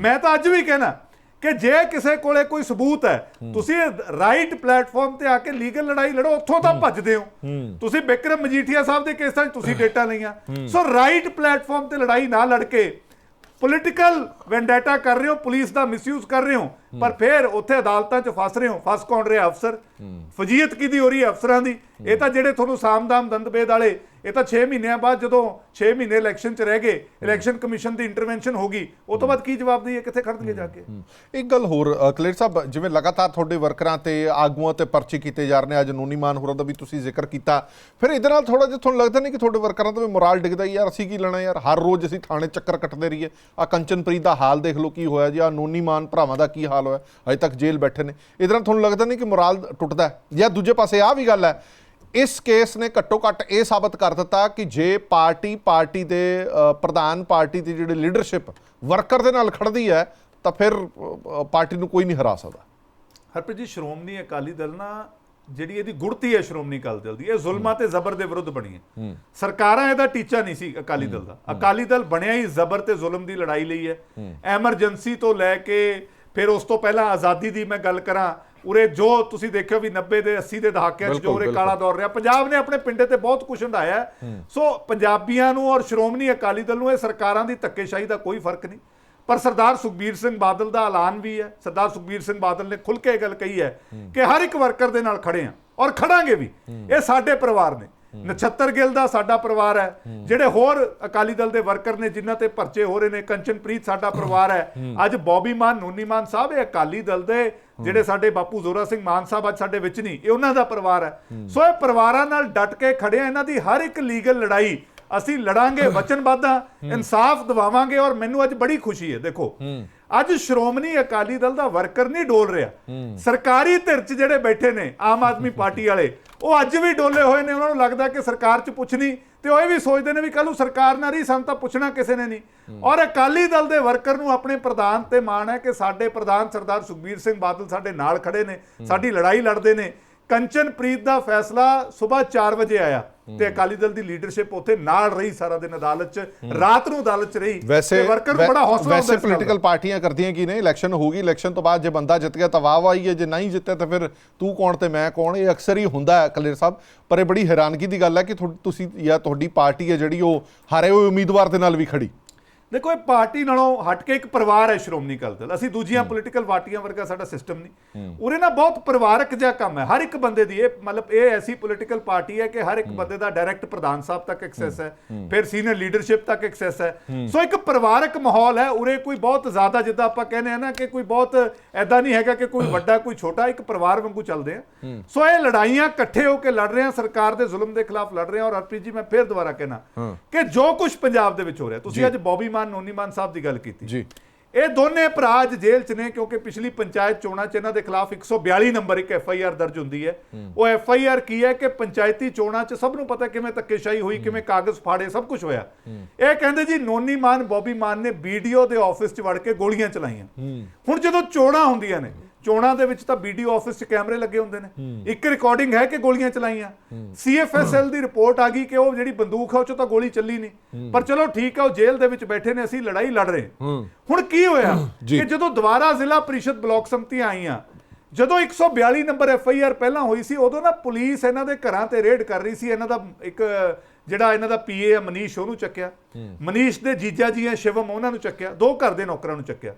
S2: ਮੈਂ ਤਾਂ ਅੱਜ ਵੀ ਕਹਿਣਾ ਕਿ ਜੇ ਕਿਸੇ ਕੋਲੇ ਕੋਈ ਸਬੂਤ ਹੈ ਤੁਸੀਂ ਰਾਈਟ ਪਲੇਟਫਾਰਮ ਤੇ ਆ ਕੇ ਲੀਗਲ ਲੜਾਈ ਲੜੋ ਉੱਥੋਂ ਤਾਂ ਭੱਜਦੇ ਹੋ। ਤੁਸੀਂ ਬਿਕਰਮ ਮਜੀਠੀਆ ਸਾਹਿਬ ਦੇ ਕੇਸਾਂ 'ਚ ਤੁਸੀਂ ਡੇਟਾ ਲਈਆਂ। ਸੋ ਰਾਈਟ ਪਲੇਟਫਾਰਮ ਤੇ ਲੜਾਈ ਨਾ ਲੜ ਕੇ ਪੋਲਿਟੀਕਲ ਵੈਂਡੇਟਾ ਕਰ ਰਹੇ ਹੋ ਪੁਲਿਸ ਦਾ ਮਿਸਯੂਜ਼ ਕਰ ਰਹੇ ਹੋ ਪਰ ਫਿਰ ਉੱਥੇ ਅਦਾਲਤਾਂ 'ਚ ਫਸ ਰਹੇ ਹੋ। ਫਸ ਕੌਣ ਰਿਹਾ ਅਫਸਰ? ਫਜੀਅਤ ਕਿਹਦੀ ਹੋ ਰਹੀ ਹੈ ਅਫਸਰਾਂ ਦੀ? ਇਹ ਤਾਂ ਜਿਹੜੇ ਤੁਹਾਨੂੰ ਸਾਮਦਾਮ ਦੰਦਬੇਦ ਵਾਲੇ ਇਹ ਤਾਂ 6 ਮਹੀਨਿਆਂ ਬਾਅਦ ਜਦੋਂ 6 ਮਹੀਨੇ ਇਲੈਕਸ਼ਨ 'ਚ ਰਹਿ ਗਏ ਇਲੈਕਸ਼ਨ ਕਮਿਸ਼ਨ ਦੀ ਇੰਟਰਵੈਂਸ਼ਨ ਹੋ ਗਈ ਉਹ ਤੋਂ ਬਾਅਦ ਕੀ ਜਵਾਬ ਦਈਏ ਕਿੱਥੇ ਖੜਨਗੇ ਜਾ ਕੇ?
S1: ਇੱਕ ਗੱਲ ਹੋਰ ਕਲੇਰ ਸਾਹਿਬ ਜਿਵੇਂ ਲਗਾਤਾਰ ਤੁਹਾਡੇ ਵਰਕਰਾਂ ਤੇ ਆਗੂਆਂ ਤੇ ਪਰਚੇ ਕੀਤੇ ਜਾ ਰਹੇ ਨੇ ਅੱਜ ਨੂਨੀ ਮਾਨ ਹੋਰਾਂ ਦਾ ਵੀ ਤੁਸੀਂ ਜ਼ਿਕਰ ਕੀਤਾ। ਫਿਰ ਇਹਦੇ ਨਾਲ ਥੋੜਾ ਜਿਹਾ ਤੁਹਾਨੂੰ ਲੱਗਦਾ ਨਹੀਂ ਕਿ ਤੁਹਾਡੇ ਵਰਕਰਾਂ ਦਾ ਵੀ ਮੋਰਾਲ ਡਿੱਗਦਾ ਯਾਰ ਅਸੀਂ ਕੀ ਲੈਣਾ ਯਾਰ? ਹਰ ਰੋਜ਼ ਅਸੀਂ ਥਾਣੇ ਚੱਕਰ ਕੱਟਦੇ ਰਹੀਏ। ਆ ਕੰਚਨਪ੍ਰੀਤ ਦਾ ਹਾਲ ਦੇਖ ਲਓ ਕੀ ਹੋਇਆ ਜੀ ਆ ਨੂਨੀ ਮਾਨ ਭਰਾਵਾਂ ਦਾ ਕੀ ਹਾਲ ਹੋਇਆ ਅਜੇ ਤੱਕ ਜੇਲ੍ਹ ਬੈਠੇ ਨੇ। ਇਹਦੇ ਨਾਲ ਤੁਹਾਨੂੰ ਲੱਗਦਾ ਨਹੀਂ ਕਿ ਮੋਰਾਲ ਟੁੱਟਦਾ? ਜਾਂ ਦੂਜੇ ਪਾਸੇ ਆ ਵੀ ਗੱਲ ਹੈ ਇਸ ਕੇਸ ਨੇ ਘੱਟੋ ਘੱਟ ਇਹ ਸਾਬਤ ਕਰ ਦਿੱਤਾ ਕਿ ਜੇ ਪਾਰਟੀ ਪਾਰਟੀ ਦੇ ਪ੍ਰਧਾਨ ਪਾਰਟੀ ਦੀ ਜਿਹੜੀ ਲੀਡਰਸ਼ਿਪ ਵਰਕਰ ਦੇ ਨਾਲ ਖੜਦੀ ਹੈ ਤਾਂ ਫਿਰ ਪਾਰਟੀ ਨੂੰ ਕੋਈ ਨਹੀਂ ਹਰਾ ਸਕਦਾ।
S2: ਹਰਪ੍ਰੀਤ ਜੀ ਸ਼੍ਰੋਮਣੀ ਅਕਾਲੀ ਦਲ ਨਾ ਜਿਹੜੀ ਇਹਦੀ ਗੁੜਤੀ ਹੈ ਸ਼੍ਰੋਮਣੀ ਅਕਾਲੀ ਦਲ ਦੀ ਇਹ ਜ਼ੁਲਮਾਂ ਤੇ ਜ਼ਬਰ ਦੇ ਵਿਰੁੱਧ ਬਣੀ ਹੈ। ਸਰਕਾਰਾਂ ਇਹਦਾ ਟੀਚਾ ਨਹੀਂ ਸੀ ਅਕਾਲੀ ਦਲ ਦਾ। ਅਕਾਲੀ ਦਲ ਬਣਿਆ ਹੀ ਜ਼ਬਰ ਤੇ ਜ਼ੁਲਮ ਦੀ ਲੜਾਈ ਲਈ ਹੈ। ਐਮਰਜੈਂਸੀ ਤੋਂ ਲੈ ਕੇ ਫਿਰ ਉਸ ਤੋਂ ਪਹਿਲਾਂ ਆਜ਼ਾਦੀ ਦੀ ਮੈਂ ਗੱਲ ਕਰਾਂ ਉਰੇ ਜੋ ਤੁਸੀਂ ਦੇਖਿਓ ਵੀ 90 ਦੇ 80 ਦੇ ਦਹਾਕਿਆਂ 'ਚ ਜੋ ਉਰੇ। ਕਾਲਾ ਦੌਰ ਰਿਹਾ ਪੰਜਾਬ ਨੇ ਆਪਣੇ ਪਿੰਡੇ ਤੇ ਬਹੁਤ ਕੁਝ ਹੰਡਾਇਆ। ਸੋ ਪੰਜਾਬੀਆਂ ਨੂੰ ਔਰ ਸ਼੍ਰੋਮਣੀ ਅਕਾਲੀ ਦਲ ਨੂੰ ਇਹ ਸਰਕਾਰਾਂ ਦੀ ਧੱਕੇਸ਼ਾਹੀ ਦਾ ਕੋਈ ਫ਼ਰਕ ਨਹੀਂ। ਪਰ ਸਰਦਾਰ ਸੁਖਬੀਰ ਸਿੰਘ ਬਾਦਲ ਦਾ ਐਲਾਨ ਵੀ ਹੈ। ਸਰਦਾਰ ਸੁਖਬੀਰ ਸਿੰਘ ਬਾਦਲ ਨੇ ਖੁੱਲ ਕੇ ਇਹ ਗੱਲ ਕਹੀ ਹੈ ਕਿ ਹਰ ਇੱਕ ਵਰਕਰ ਦੇ ਨਾਲ ਖੜੇ ਆ ਔਰ ਖੜਾਂਗੇ ਵੀ। ਇਹ ਸਾਡੇ ਪਰਿਵਾਰ ਨੇ। ਨਛੱਤਰ ਗਿੱਲ ਦਾ ਸਾਡਾ ਪਰਿਵਾਰ ਹੈ। ਜਿਹੜੇ ਹੋਰ ਅਕਾਲੀ ਦਲ ਦੇ ਵਰਕਰ ਨੇ ਜਿਨ੍ਹਾਂ ਤੇ ਪਰਚੇ ਹੋ ਰਹੇ ਨੇ ਕੰਚਨਪ੍ਰੀਤ ਸਾਡਾ ਪਰਿਵਾਰ ਹੈ। ਅੱਜ ਬੌਬੀ ਮਾਨ ਨੂਨੀ ਮਾਨ ਸਾਹਿਬ ਇਹ ਅਕਾਲੀ ਦਲ ਦੇ ਜਿਹੜੇ ਸਾਡੇ ਬਾਪੂ ਜ਼ੋਰਾ ਸਿੰਘ ਮਾਨ ਸਾਹਿਬ ਅੱਜ ਸਾਡੇ ਵਿੱਚ ਨਹੀਂ ਇਹ ਉਹਨਾਂ ਦਾ ਪਰਿਵਾਰ ਹੈ। ਸੋ ਇਹ ਪਰਿਵਾਰਾਂ ਨਾਲ ਡਟ ਕੇ ਖੜੇ ਆ ਇਹਨਾਂ ਦੀ ਹਰ ਇੱਕ ਲੀਗਲ ਲੜਾਈ ਅਸੀਂ ਲੜਾਂਗੇ ਵਚਨਬੱਧ ਇਨਸਾਫ ਦਿਵਾਵਾਂਗੇ ਔਰ ਮੈਨੂੰ ਅੱਜ ਬੜੀ ਖੁਸ਼ੀ ਹੈ ਦੇਖੋ। ਅੱਜ ਸ਼੍ਰੋਮਣੀ ਅਕਾਲੀ ਦਲ ਦਾ ਵਰਕਰ ਨਹੀਂ ਡੋਲ ਰਿਹਾ। ਸਰਕਾਰੀ ਧਿਰ 'ਚ ਜਿਹੜੇ ਬੈਠੇ ਨੇ ਆਮ ਆਦਮੀ ਪਾਰਟੀ ਵਾਲੇ ਉਹ ਅੱਜ ਵੀ ਡੋਲੇ ਹੋਏ ਨੇ ਉਹਨਾਂ ਨੂੰ ਲੱਗਦਾ ਕਿ ਸਰਕਾਰ 'ਚ ਪੁੱਛਣੀ ਤੇ ਉਹ ਇਹ ਵੀ ਸੋਚਦੇ ਨੇ ਵੀ ਕੱਲ ਨੂੰ ਸਰਕਾਰ ਨਾ ਰਹੀ ਸਾਨੂੰ ਤਾਂ ਪੁੱਛਣਾ ਕਿਸੇ ਨੇ ਨਹੀਂ। ਔਰ ਅਕਾਲੀ ਦਲ ਦੇ ਵਰਕਰ ਨੂੰ ਆਪਣੇ ਪ੍ਰਧਾਨ ਤੇ ਮਾਣ ਹੈ ਕਿ ਸਾਡੇ ਪ੍ਰਧਾਨ ਸਰਦਾਰ ਸੁਖਬੀਰ ਸਿੰਘ ਬਾਦਲ ਸਾਡੇ ਨਾਲ ਖੜੇ ਨੇ ਸਾਡੀ ਲੜਾਈ ਲੜਦੇ ਨੇ। ਕੰਚਨਪ੍ਰੀਤ ਦਾ ਫੈਸਲਾ ਸਵੇਰ 4 ਵਜੇ ਆਇਆ। ਤੇ ਅਕਾਲੀ ਦਲ ਦੀ ਲੀਡਰਸ਼ਿਪ ਉੱਥੇ ਨਾਲ ਰਹੀ ਸਾਰਾ ਦਿਨ ਅਦਾਲਤ 'ਚ। ਰਾਤ ਨੂੰ ਅਦਾਲਤ 'ਚ ਰਹੀ
S1: ਵੈਸੇ
S2: ਤੇ ਵਰਕਰ ਨੂੰ ਬੜਾ ਹੌਸਲਾ
S1: ਵੈਸੇ
S2: ਹੁੰਦਾ ਦਾ।
S1: ਪੋਲੀਟੀਕਲ ਪਾਰਟੀਆਂ ਕਰਦੀਆਂ ਕੀ ਨੇ? ਇਲੈਕਸ਼ਨ ਹੋਊਗੀ ਇਲੈਕਸ਼ਨ ਤੋਂ ਬਾਅਦ ਜੇ ਬੰਦਾ ਜਿੱਤ ਗਿਆ ਤਾਂ ਵਾਹ ਵਾਹੀ ਹੈ ਜੇ ਨਹੀਂ ਜਿੱਤਿਆ ਤਾਂ ਫਿਰ ਤੂੰ ਕੌਣ ਤੇ ਮੈਂ ਕੌਣ? ਇਹ ਅਕਸਰ ਹੀ ਹੁੰਦਾ ਹੈ ਕਲੇਰ ਸਾਹਿਬ ਪਰ ਇਹ ਬੜੀ ਹੈਰਾਨਗੀ ਦੀ ਗੱਲ ਹੈ ਕਿ ਤੁਸੀਂ ਜਾਂ ਤੁਹਾਡੀ ਪਾਰਟੀ ਹੈ ਜਿਹੜੀ ਉਹ ਹਾਰੇ ਹੋਏ ਉਮੀਦਵਾਰ ਦੇ ਨਾਲ ਵੀ ਖੜੀ।
S2: ਦੇਖੋ ਇਹ ਪਾਰਟੀ ਨਾਲੋਂ ਹਟ ਕੇ ਇੱਕ ਪਰਿਵਾਰ ਹੈ ਸ਼੍ਰੋਮਣੀ ਅਕਾਲੀ ਦਲ। ਅਸੀਂ ਦੂਜੀਆਂ ਪੋਲੀਟੀਕਲ ਪਾਰਟੀਆਂ ਵਰਗਾ ਸਾਡਾ ਸਿਸਟਮ ਨਹੀਂ। ਉਰੇ ਨਾ ਬਹੁਤ ਪਰਿਵਾਰਕ ਜਿਹਾ ਕੰਮ ਹੈ। ਹਰ ਇੱਕ ਬੰਦੇ ਦੀ ਇਹ ਮਤਲਬ ਇਹ ਐਸੀ ਪੋਲੀਟੀਕਲ ਪਾਰਟੀ ਹੈ ਕਿ ਹਰ ਇੱਕ ਬੰਦੇ ਦਾ ਡਾਇਰੈਕਟ ਪ੍ਰਧਾਨ ਸਾਹਿਬ ਤੱਕ ਐਕਸੈਸ ਹੈ ਫਿਰ ਸੀਨੀਅਰ ਲੀਡਰਸ਼ਿਪ ਤੱਕ ਐਕਸੈਸ ਹੈ। ਸੋ ਇੱਕ ਪਰਿਵਾਰਕ ਮਾਹੌਲ ਹੈ। ਉਰੇ ਕੋਈ ਬਹੁਤ ਜ਼ਿਆਦਾ ਜਿੱਦਾਂ ਆਪਾਂ ਕਹਿੰਦੇ ਆ ਨਾ ਕਿ ਕੋਈ ਬਹੁਤ ਐਦਾਂ ਨਹੀਂ ਹੈਗਾ ਕਿ ਕੋਈ ਵੱਡਾ ਕੋਈ ਛੋਟਾ ਇੱਕ ਪਰਿਵਾਰ ਵਾਂਗੂ ਚੱਲਦੇ ਆ। ਸੋ ਇਹ ਲੜਾਈਆਂ ਇਕੱਠੇ ਹੋ ਕੇ ਲੜ ਰਹੇ ਆ। ਸਰਕਾਰ ਦੇ ਜ਼ੁਲਮ ਦੇ ਖਿਲਾਫ ਲੜ ਰਹੇ ਆ। ਔਰ ਹਰਪ੍ਰੀਤ ਜੀ ਮੈਂ ਫਿਰ ਦੁਬਾਰਾ ਕਹਿਣਾ ਕਿ ਜੋ ਕੁਝ ਪੰਜਾਬ ਦੇ ਵਿੱਚ ਹੋ ਰਿਹਾ ਤੁਸੀਂ ਅੱਜ ਬੌਬੀ ਮਾਨ ਨੋਨੀ ਮਾਨ ਸਾਹਿਬ ਦੀ ਗੱਲ ਕੀਤੀ।
S1: ਜੀ।
S2: ਇਹ ਦੋਨੇ ਭਰਾ ਅੱਜ ਜੇਲ੍ਹ 'ਚ ਨੇ ਕਿਉਂਕਿ ਪਿਛਲੀ ਪੰਚਾਇਤ ਚੋਣਾਂ 'ਚ ਇਹਨਾਂ ਦੇ ਖਿਲਾਫ 142 ਨੰਬਰ ਇੱਕ ਐਫ ਆਈ ਆਰ ਦਰਜ ਹੁੰਦੀ ਹੈ। ਉਹ ਐਫ ਆਈ ਆਰ ਕੀ ਹੈ ਕਿ ਪੰਚਾਇਤੀ ਚੋਣਾਂ 'ਚ ਸਭ ਨੂੰ ਪਤਾ ਕਿਵੇਂ ਧੱਕੇਸ਼ਾਹੀ ਹੋਈ ਕਿਵੇਂ ਕਾਗਜ਼ ਫਾੜੇ ਸਭ ਕੁਝ ਹੋਇਆ। ਇਹ ਕਹਿੰਦੇ ਜੀ ਨੋਨੀ ਮਾਨ ਬੌਬੀ ਮਾਨ ਨੇ ਵੀਡੀਓ ਦੇ ਆਫਿਸ 'ਚ ਵੜ ਕੇ ਗੋਲੀਆਂ ਚਲਾਈਆਂ। ਹੁਣ ਜਦੋਂ ਚੋਣਾਂ ਹੁੰਦੀਆਂ ਨੇ ਚੋਣਾਂ ਦੇ ਵਿੱਚ ਤਾਂ ਵੀਡੀਓ ਆਫਿਸ 'ਚ ਕੈਮਰੇ ਲੱਗੇ ਹੁੰਦੇ ਨੇ। ਇੱਕ ਰਿਕਾਰਡਿੰਗ ਹੈ ਕਿ ਗੋਲੀਆਂ ਚਲਾਈਆਂ। ਸੀਐਫਐਸਐਲ ਦੀ ਰਿਪੋਰਟ ਆ ਗਈ ਕਿ ਉਹ ਜਿਹੜੀ ਬੰਦੂਕ ਹੈ ਉਹ 'ਚੋਂ ਤਾਂ ਗੋਲੀ ਚੱਲੀ ਨਹੀਂ। ਪਰ ਚਲੋ ਠੀਕ ਹੈ ਉਹ ਜੇਲ੍ਹ ਦੇ ਵਿੱਚ ਬੈਠੇ ਨੇ ਅਸੀਂ ਲੜਾਈ ਲੜ ਰਹੇ। ਹੁਣ ਕੀ ਹੋਇਆ। ਕਿ ਜਦੋਂ ਦੁਬਾਰਾ ਜ਼ਿਲ੍ਹਾ ਪ੍ਰੀਸ਼ਦ ਬਲਾਕ ਸੰਮਤੀਆਂ ਆਈਆਂ ਜਦੋਂ 142 ਨੰਬਰ ਐਫ ਆਈ ਆਰ ਪਹਿਲਾਂ ਹੋਈ ਸੀ ਉਦੋਂ ਨਾ ਪੁਲਿਸ ਇਹਨਾਂ ਦੇ ਘਰਾਂ ਤੇ ਰੇਡ ਕਰ ਰਹੀ ਸੀ ਇਹਨਾਂ ਦਾ ਇੱਕ ਜਿਹੜਾ ਇਹਨਾਂ ਦਾ ਪੀਏ ਆ ਮਨੀਸ਼ ਉਹਨੂੰ ਚੱਕਿਆ। ਮਨੀਸ਼ ਦੇ ਜੀਜਾ ਜੀ ਆ ਸ਼ਿਵਮ ਉਹਨਾਂ ਨੂੰ ਚੱਕਿਆ। ਦੋ ਘਰ ਦੇ ਨੌਕਰਾਂ ਨੂੰ ਚੱਕਿਆ।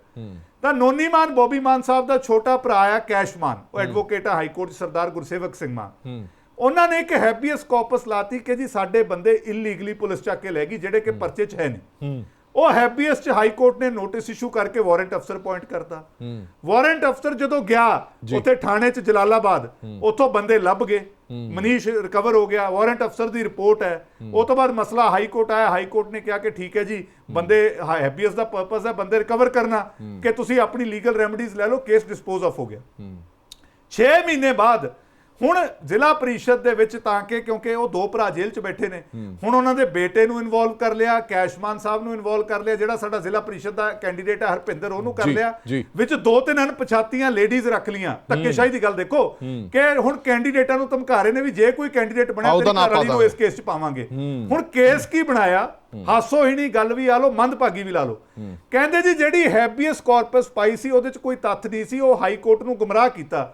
S2: ਤਾਂ ਨੋਨੀ ਮਾਨ ਬੋਬੀ ਮਾਨ ਸਾਹਿਬ ਦਾ ਛੋਟਾ ਭਰਾ ਆ ਕੈਸ਼ ਮਾਨ। ਉਹ ਐਡਵੋਕੇਟ ਆ ਹਾਈ ਕੋਰਟ ਸਰਦਾਰ ਗੁਰਸੇਵਕ ਸਿੰਘ ਮਾਨ। ਉਹਨਾਂ ਨੇ ਇੱਕ ਹੈਪੀਐਸ ਕਾਰਪਸ ਲਾਤੀ ਕਿ ਜੀ ਸਾਡੇ ਬੰਦੇ ਇਲੀਗਲੀ ਪੁਲਿਸ ਚੱਕ ਕੇ ਲੈ ਗਈ ਜਿਹੜੇ ਕਿ ਪਰਚੇ 'ਚ ਹੈ ਨਹੀਂ। ਉਹ ਹੈਪੀਐਸ 'ਚ ਹਾਈ ਕੋਰਟ ਨੇ ਨੋਟਿਸ ਇਸ਼ੂ ਕਰਕੇ ਵਾਰੰਟ ਅਫਸਰ ਅਪਾਇੰਟ ਕਰਤਾ। ਵਾਰੰਟ ਅਫਸਰ ਜਦੋਂ ਗਿਆ ਉੱਥੇ ਥਾਣੇ 'ਚ ਜਲਾਲਾਬਾਦ ਉੱਥੋਂ ਬੰਦੇ ਲੱਭ ਗਏ। ਮਨੀਸ਼ ਰਿਕਵਰ ਹੋ ਗਿਆ ਵਾਰੰਟ ਅਫਸਰ ਦੀ ਰਿਪੋਰਟ ਹੈ। ਉਹ ਤੋਂ ਬਾਅਦ ਮਸਲਾ ਹਾਈ ਕੋਰਟ ਆਇਆ ਹਾਈ ਕੋਰਟ ਨੇ ਕਿਹਾ ਕਿ ਠੀਕ ਹੈ ਜੀ ਬੰਦੇ ਹੈਪੀਐਸ ਦਾ ਪਰਪਸ ਹੈ ਬੰਦੇ ਰਿਕਵਰ ਕਰਨਾ ਕਿ ਤੁਸੀਂ ਆਪਣੀ ਲੀਗਲ ਰੈਮਡੀਜ਼ ਲੈ ਲਓ ਕੇਸ ਡਿਸਪੋਜ਼ ਆਫ ਹੋ ਗਿਆ। 6 ਮਹੀਨੇ ਬਾਅਦ ਹੁਣ ਜ਼ਿਲ੍ਹਾ ਪ੍ਰੀਸ਼ਦ ਦੇ ਵਿੱਚ ਤਾਂ ਕਿ ਕਿਉਂਕਿ ਉਹ ਦੋ ਭਰਾ ਜੇਲ੍ਹ 'ਚ ਬੈਠੇ ਨੇ ਹੁਣ ਉਹਨਾਂ ਦੇ ਬੇਟੇ ਨੂੰ ਇਨਵੋਲਵ ਕਰ ਲਿਆ ਕੈਸ਼ਮਾਨ ਸਾਹਿਬ ਨੂੰ ਇਨਵੋਲਵ ਕਰ ਲਿਆ ਜਿਹੜਾ ਸਾਡਾ ਜ਼ਿਲ੍ਹਾ ਪ੍ਰੀਸ਼ਦ ਦਾ ਕੈਂਡੀਡੇਟ ਹੈ ਹਰਪਿੰਦਰ ਉਹਨੂੰ ਕਰ ਲਿਆ। ਵਿੱਚ ਦੋ ਤਿੰਨ ਅਣਪਛਾਤੀਆਂ ਲੇਡੀਜ਼ ਰੱਖ ਲੀਆਂ ਧੱਕੇਸ਼ਾਹੀ ਦੀ ਗੱਲ ਦੇਖੋ ਕਿ ਹੁਣ ਕੈਂਡੀਡੇਟਾਂ ਨੂੰ ਧਮਕਾ ਰਹੇ ਨੇ ਵੀ ਜੇ ਕੋਈ ਕੈਂਡੀਡੇਟ ਬਣਿਆ ਘਰਵਾਲੀ
S1: ਪਾ
S2: ਨੂੰ ਇਸ ਕੇਸ 'ਚ ਪਾਵਾਂਗੇ। ਹੁਣ ਕੇਸ ਕੀ ਬਣਾਇਆ? ਹਾਸੋ ਹੀ। ਨਹੀਂ ਗੱਲ ਵੀ ਆ ਲੋ ਮੰਦਭਾਗੀ ਵੀ ਲਾ ਲੋ ਕਹਿੰਦੇ ਜੀ ਜਿਹੜੀ ਹੈਬੀਅਸ ਕਾਰਪਸ ਪਾਈ ਸੀ ਉਹਦੇ 'ਚ ਕੋਈ ਤੱਥ ਨਹੀਂ ਸੀ ਉਹ ਹਾਈ ਕੋਰਟ ਨੂੰ ਗੁੰਮਰਾਹ ਕੀਤਾ।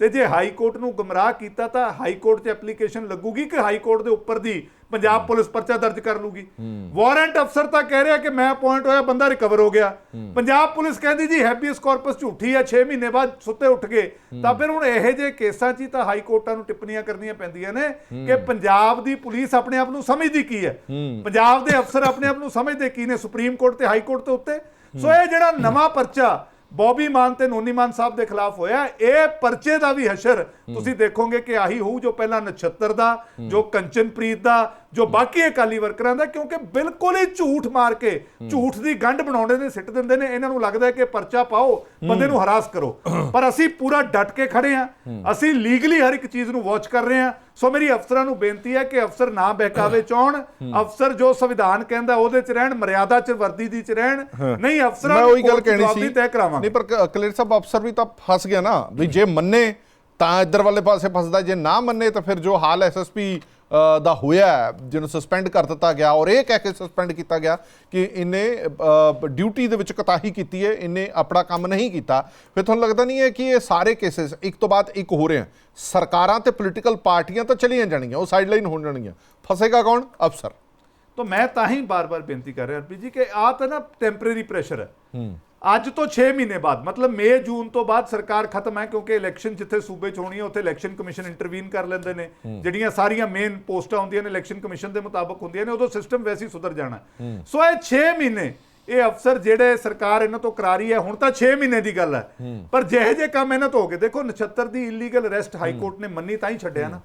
S2: ਤੇ ਜੇ ਹਾਈ ਕੋਰਟ ਨੂੰ ਗੁੰਮਰਾਹ ਕੀਤਾ ਤਾਂ ਹਾਈ ਕੋਰਟ 'ਚ ਐਪਲੀਕੇਸ਼ਨ ਲੱਗੂਗੀ ਕਿ ਹਾਈ ਕੋਰਟ ਦੇ ਉੱਪਰ ਦੀ ਪੰਜਾਬ ਪੁਲਿਸ ਪਰਚਾ ਦਰਜ ਕਰ ਲੂਗੀ। ਵਾਰੰਟ ਅਫਸਰ ਤਾਂ ਕਹਿ ਰਿਹਾ ਕਿ ਮੈਂ ਅਪਾਇੰਟ ਹੋਇਆ ਬੰਦਾ ਰਿਕਵਰ ਹੋ ਗਿਆ। ਪੰਜਾਬ ਪੁਲਿਸ ਕਹਿੰਦੀ ਜੀ ਹੈਬੀਅਸ ਕਾਰਪਸ ਝੂਠੀ ਆ 6 ਮਹੀਨੇ ਬਾਅਦ ਸੁੱਤੇ ਉੱਠ ਗਏ। ਤਾਂ ਫਿਰ ਹੁਣ ਇਹੋ ਜਿਹੇ ਕੇਸਾਂ 'ਚ ਹੀ ਤਾਂ ਹਾਈ ਕੋਰਟਾਂ ਨੂੰ ਟਿੱਪਣੀਆਂ ਕਰਨੀਆਂ ਪੈਂਦੀਆਂ ਨੇ ਕਿ ਪੰਜਾਬ ਦੀ ਪੁਲਿਸ ਆਪਣੇ ਆਪ ਨੂੰ ਸਮਝਦੀ ਕੀ ਹੈ? ਪੰਜਾਬ ਦੇ ਅਫਸਰ ਆਪਣੇ ਆਪ ਨੂੰ ਸਮਝਦੇ ਕੀ ਨੇ ਸੁਪਰੀਮ ਕੋਰਟ ਤੇ ਹਾਈ ਕੋਰਟ ਦੇ ਉੱਤੇ? ਸੋ ਇਹ ਜਿਹੜਾ ਨਵਾਂ ਪਰਚਾ ਬੌਬੀ ਮਾਨ ਤੇ ਨੋਨੀ ਮਾਨ ਸਾਹਿਬ ਦੇ ਖਿਲਾਫ ਹੋਇਆ ਇਹ ਪਰਚੇ ਦਾ ਵੀ ਹਸ਼ਰ ਤੁਸੀਂ ਦੇਖੋਗੇ ਕਿ ਆਹੀ ਹੋਊ ਜੋ ਪਹਿਲਾਂ ਨਛੱਤਰ ਦਾ ਜੋ ਕੰਚਨਪ੍ਰੀਤ ਦਾ ਜੋ ਬਾਕੀ ਅਕਾਲੀ ਵਰਕਰਾਂ ਦਾ ਕਿਉਂਕਿ ਬਿਲਕੁਲ ਹੀ ਝੂਠ ਮਾਰ ਕੇ ਝੂਠ ਦੀ ਗੰਢ ਬਣਾਉਂਦੇ ਨੇ ਸਿੱਟ ਦਿੰਦੇ ਨੇ ਇਹਨਾਂ ਨੂੰ ਲੱਗਦਾ ਹੈ ਕਿ ਪਰਚਾ ਪਾਓ ਬੰਦੇ ਨੂੰ ਹਰਾਸ ਕਰੋ। ਪਰ ਅਸੀਂ ਪੂਰਾ ਡਟ ਕੇ ਖੜੇ ਆ ਅਸੀਂ ਲੀਗਲੀ ਹਰ ਇੱਕ ਚੀਜ਼ ਨੂੰ ਵਾਚ ਕਰ ਰਹੇ ਆ ਸੋ ਮੇਰੀ ਅਫਸਰਾਂ ਨੂੰ ਬੇਨਤੀ ਹੈ ਕਿ ਅਫਸਰ ਨਾ ਬਹਿਕਾਵੇ ਚਾਉਣ ਅਫਸਰ ਜੋ ਸੰਵਿਧਾਨ ਕਹਿੰਦਾ ਉਹਦੇ ਚ ਰਹਿਣ ਮਰਿਆਦਾ ਚ ਵਰਦੀ ਦੀ ਚ ਰਹਿਣ। ਨਹੀਂ ਅਫਸਰਾਂ
S1: ਮੈਂ ਉਹੀ ਗੱਲ ਕਹਿਣੀ ਸੀ।
S2: ਤੈਅ ਕਰਾਵਾਂਗੇ।
S1: ਨਹੀਂ ਪਰ ਕਲੇਰ ਸਾਹਿਬ ਅਫਸਰ ਵੀ ਤਾਂ ਫਸ ਗਿਆ ਨਾ। ਵੀ ਜੇ ਮੰਨੇ ਤਾਂ ਇੱਧਰ ਵਾਲੇ ਪਾਸੇ ਫਸਦਾ। ਜੇ ਨਾ ਮੰਨੇ ਤਾਂ ਫਿਰ ਜੋ ਹਾਲ ਐਸਐਸਪੀ ਦਾ ਹੋਇਆ ਜਿਹਨੂੰ ਸਸਪੈਂਡ ਕਰ ਦਿੱਤਾ ਗਿਆ ਔਰ ਇਹ ਕਹਿ ਕੇ ਸਸਪੈਂਡ ਕੀਤਾ ਗਿਆ ਕਿ ਇਹਨੇ ਡਿਊਟੀ ਦੇ ਵਿੱਚ ਕਤਾਹੀ ਕੀਤੀ ਹੈ ਇਹਨੇ ਆਪਣਾ ਕੰਮ ਨਹੀਂ ਕੀਤਾ। ਫਿਰ ਤੁਹਾਨੂੰ ਲੱਗਦਾ ਨਹੀਂ ਹੈ ਕਿ ਇਹ ਸਾਰੇ ਕੇसेस ਇੱਕ ਤੋਂ ਬਾਅਦ ਇੱਕ ਹੋ ਰਹੇ ਹਨ? ਸਰਕਾਰਾਂ ਤੇ ਪੋਲੀਟੀਕਲ ਪਾਰਟੀਆਂ ਤਾਂ ਚਲੀਆਂ ਜਾਣਗੀਆਂ ਉਹ ਸਾਈਡਲਾਈਨ ਹੋ ਜਾਣਗੀਆਂ। ਫਸੇਗਾ ਕੌਣ? ਅਫਸਰ।
S2: ਤਾਂ ਮੈਂ ਤਾਂ ਹੀ ਬਾਰ-ਬਾਰ ਬੇਨਤੀ ਕਰ ਰਿਹਾ ਹਰਪ੍ਰੀਤ ਜੀ ਕਿ ਆ ਤਾਂ ਨਾ ਟੈਂਪਰੇਰੀ ਪ੍ਰੈਸ਼ਰ ਹੈ। ਅੱਜ ਤੋਂ 6 ਮਹੀਨੇ ਬਾਅਦ ਮਤਲਬ ਮਈ ਜੂਨ ਤੋਂ ਬਾਅਦ ਸਰਕਾਰ ਖਤਮ ਹੈ ਕਿਉਂਕਿ ਇਲੈਕਸ਼ਨ ਜਿੱਥੇ ਸੂਬੇ ਚ ਹੋਣੀ ਹੈ ਉੱਥੇ ਇਲੈਕਸ਼ਨ ਕਮਿਸ਼ਨ ਇੰਟਰਵੀਨ ਕਰ ਲੈਂਦੇ ਨੇ। ਜਿਹੜੀਆਂ ਸਾਰੀਆਂ ਮੇਨ ਪੋਸਟਾਂ ਹੁੰਦੀਆਂ ਨੇ ਇਲੈਕਸ਼ਨ ਕਮਿਸ਼ਨ ਦੇ ਮੁਤਾਬਕ ਹੁੰਦੀਆਂ ਨੇ ਉਦੋਂ ਸਿਸਟਮ ਵੈਸੇ ਹੀ ਸੁਧਰ ਜਾਣਾ। ਸੋ ਇਹ 6 ਮਹੀਨੇ ਇਹ ਅਫਸਰ ਜਿਹੜੇ ਸਰਕਾਰ ਇਹਨਾਂ ਤੋਂ ਕਰਾ ਰਹੀ ਹੈ ਹੁਣ ਤਾਂ 6 ਮਹੀਨੇ ਦੀ ਗੱਲ ਹੈ। ਪਰ ਜਿਹੇ ਜੇ ਕੰਮ ਇਹਨਾਂ ਤੋਂ ਹੋ ਗਏ ਦੇਖੋ ਨਛੱਤਰ ਦੀ ਇਲੀਗਲ ਅਰੈਸਟ ਹਾਈ ਕੋਰਟ ਨੇ ਮੰਨੀ ਤਾਂ ਹੀ ਛੱਡਿਆ ਨਾ।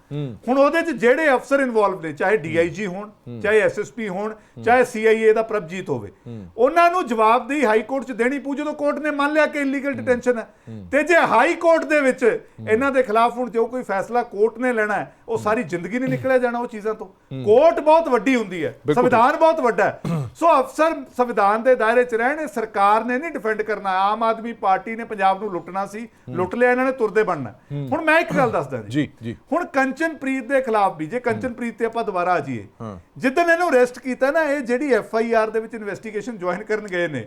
S2: ਹੁਣ ਉਹਦੇ 'ਚ ਜਿਹੜੇ ਅਫਸਰ ਇਨਵੋਲਵ ਨੇ ਚਾਹੇ ਡੀਆਈਜੀ ਹੋਣ ਚਾਹੇ ਐਸਐਸਪੀ ਹੋਣ ਚਾਹੇ ਸੀਆਈਏ ਦਾ ਪ੍ਰਭਜੀਤ ਹੋਵੇ। ਉਹਨਾਂ ਨੂੰ ਜਵਾਬਦੇਹੀ ਹਾਈ ਕੋਰਟ 'ਚ ਦੇਣੀ ਪਊ ਜਦੋਂ ਕੋਰਟ ਨੇ ਮੰਨ ਲਿਆ ਕਿ ਇਲੀਗਲ ਡਿਟੈਂਸ਼ਨ ਹੈ। ਤੇ ਜੇ ਹਾਈ ਕੋਰਟ ਦੇ ਵਿੱਚ ਇਹਨਾਂ ਦੇ ਖਿਲਾਫ ਹੁਣ ਜੋ ਕੋਈ ਫੈਸਲਾ ਕੋਰਟ ਨੇ ਲੈਣਾ ਹੈ ਉਹ ਸਾਰੀ ਜ਼ਿੰਦਗੀ ਨਹੀਂ ਨਿਕਲਿਆ ਜਾਣਾ ਉਹ ਚੀਜ਼ਾਂ ਤੋਂ। ਕੋਰਟ ਬਹੁਤ ਵੱਡੀ ਹੁੰਦੀ ਹੈ ਸੰਵਿਧਾਨ ਬਹੁਤ ਵੱਡਾ ਹੈ। ਸੋ ਅਫਸਰ ਸੰਵਿਧਾਨ ਦੇ ਦਾਇਰੇ 'ਚ ਰਹਿਣ ਸਰਕਾਰ ਨੇ ਨਹੀਂ ਡਿਫੈਂਡ ਕਰਨਾ। ਆਮ ਆਦਮੀ ਪਾਰਟੀ ਨੇ ਪੰਜਾਬ ਨੂੰ ਲੁੱਟਣਾ ਸੀ ਲੁੱਟ ਲਿਆ ਇਹਨਾਂ ਨੇ ਤੁਰਦੇ ਬਣਨਾ। ਹੁਣ ਮੈਂ ਇੱਕ ਗੱਲ ਦੱਸਦਾ ਜੀ।
S1: ਜੀ
S2: ਹੁਣ ਕੰਚਨਪ੍ਰੀਤ ਦੇ ਖਿਲਾਫ ਵੀ ਜੇ ਕੰਚਨਪ੍ਰੀਤ ਤੇ ਆਪਾਂ ਦੁਬਾਰਾ ਆ ਜਾਈਏ ਜਿੱਦਣ ਇਹਨੂੰ ਅਰੈਸਟ ਕੀਤਾ ਨਾ ਇਹ ਜਿਹੜੀ ਐਫ ਆਈ ਆਰ ਦੇ ਵਿੱਚ ਇਨਵੈਸਟੀਗੇਸ਼ਨ ਜੁਆਇਨ ਕਰਨ ਗਏ ਨੇ।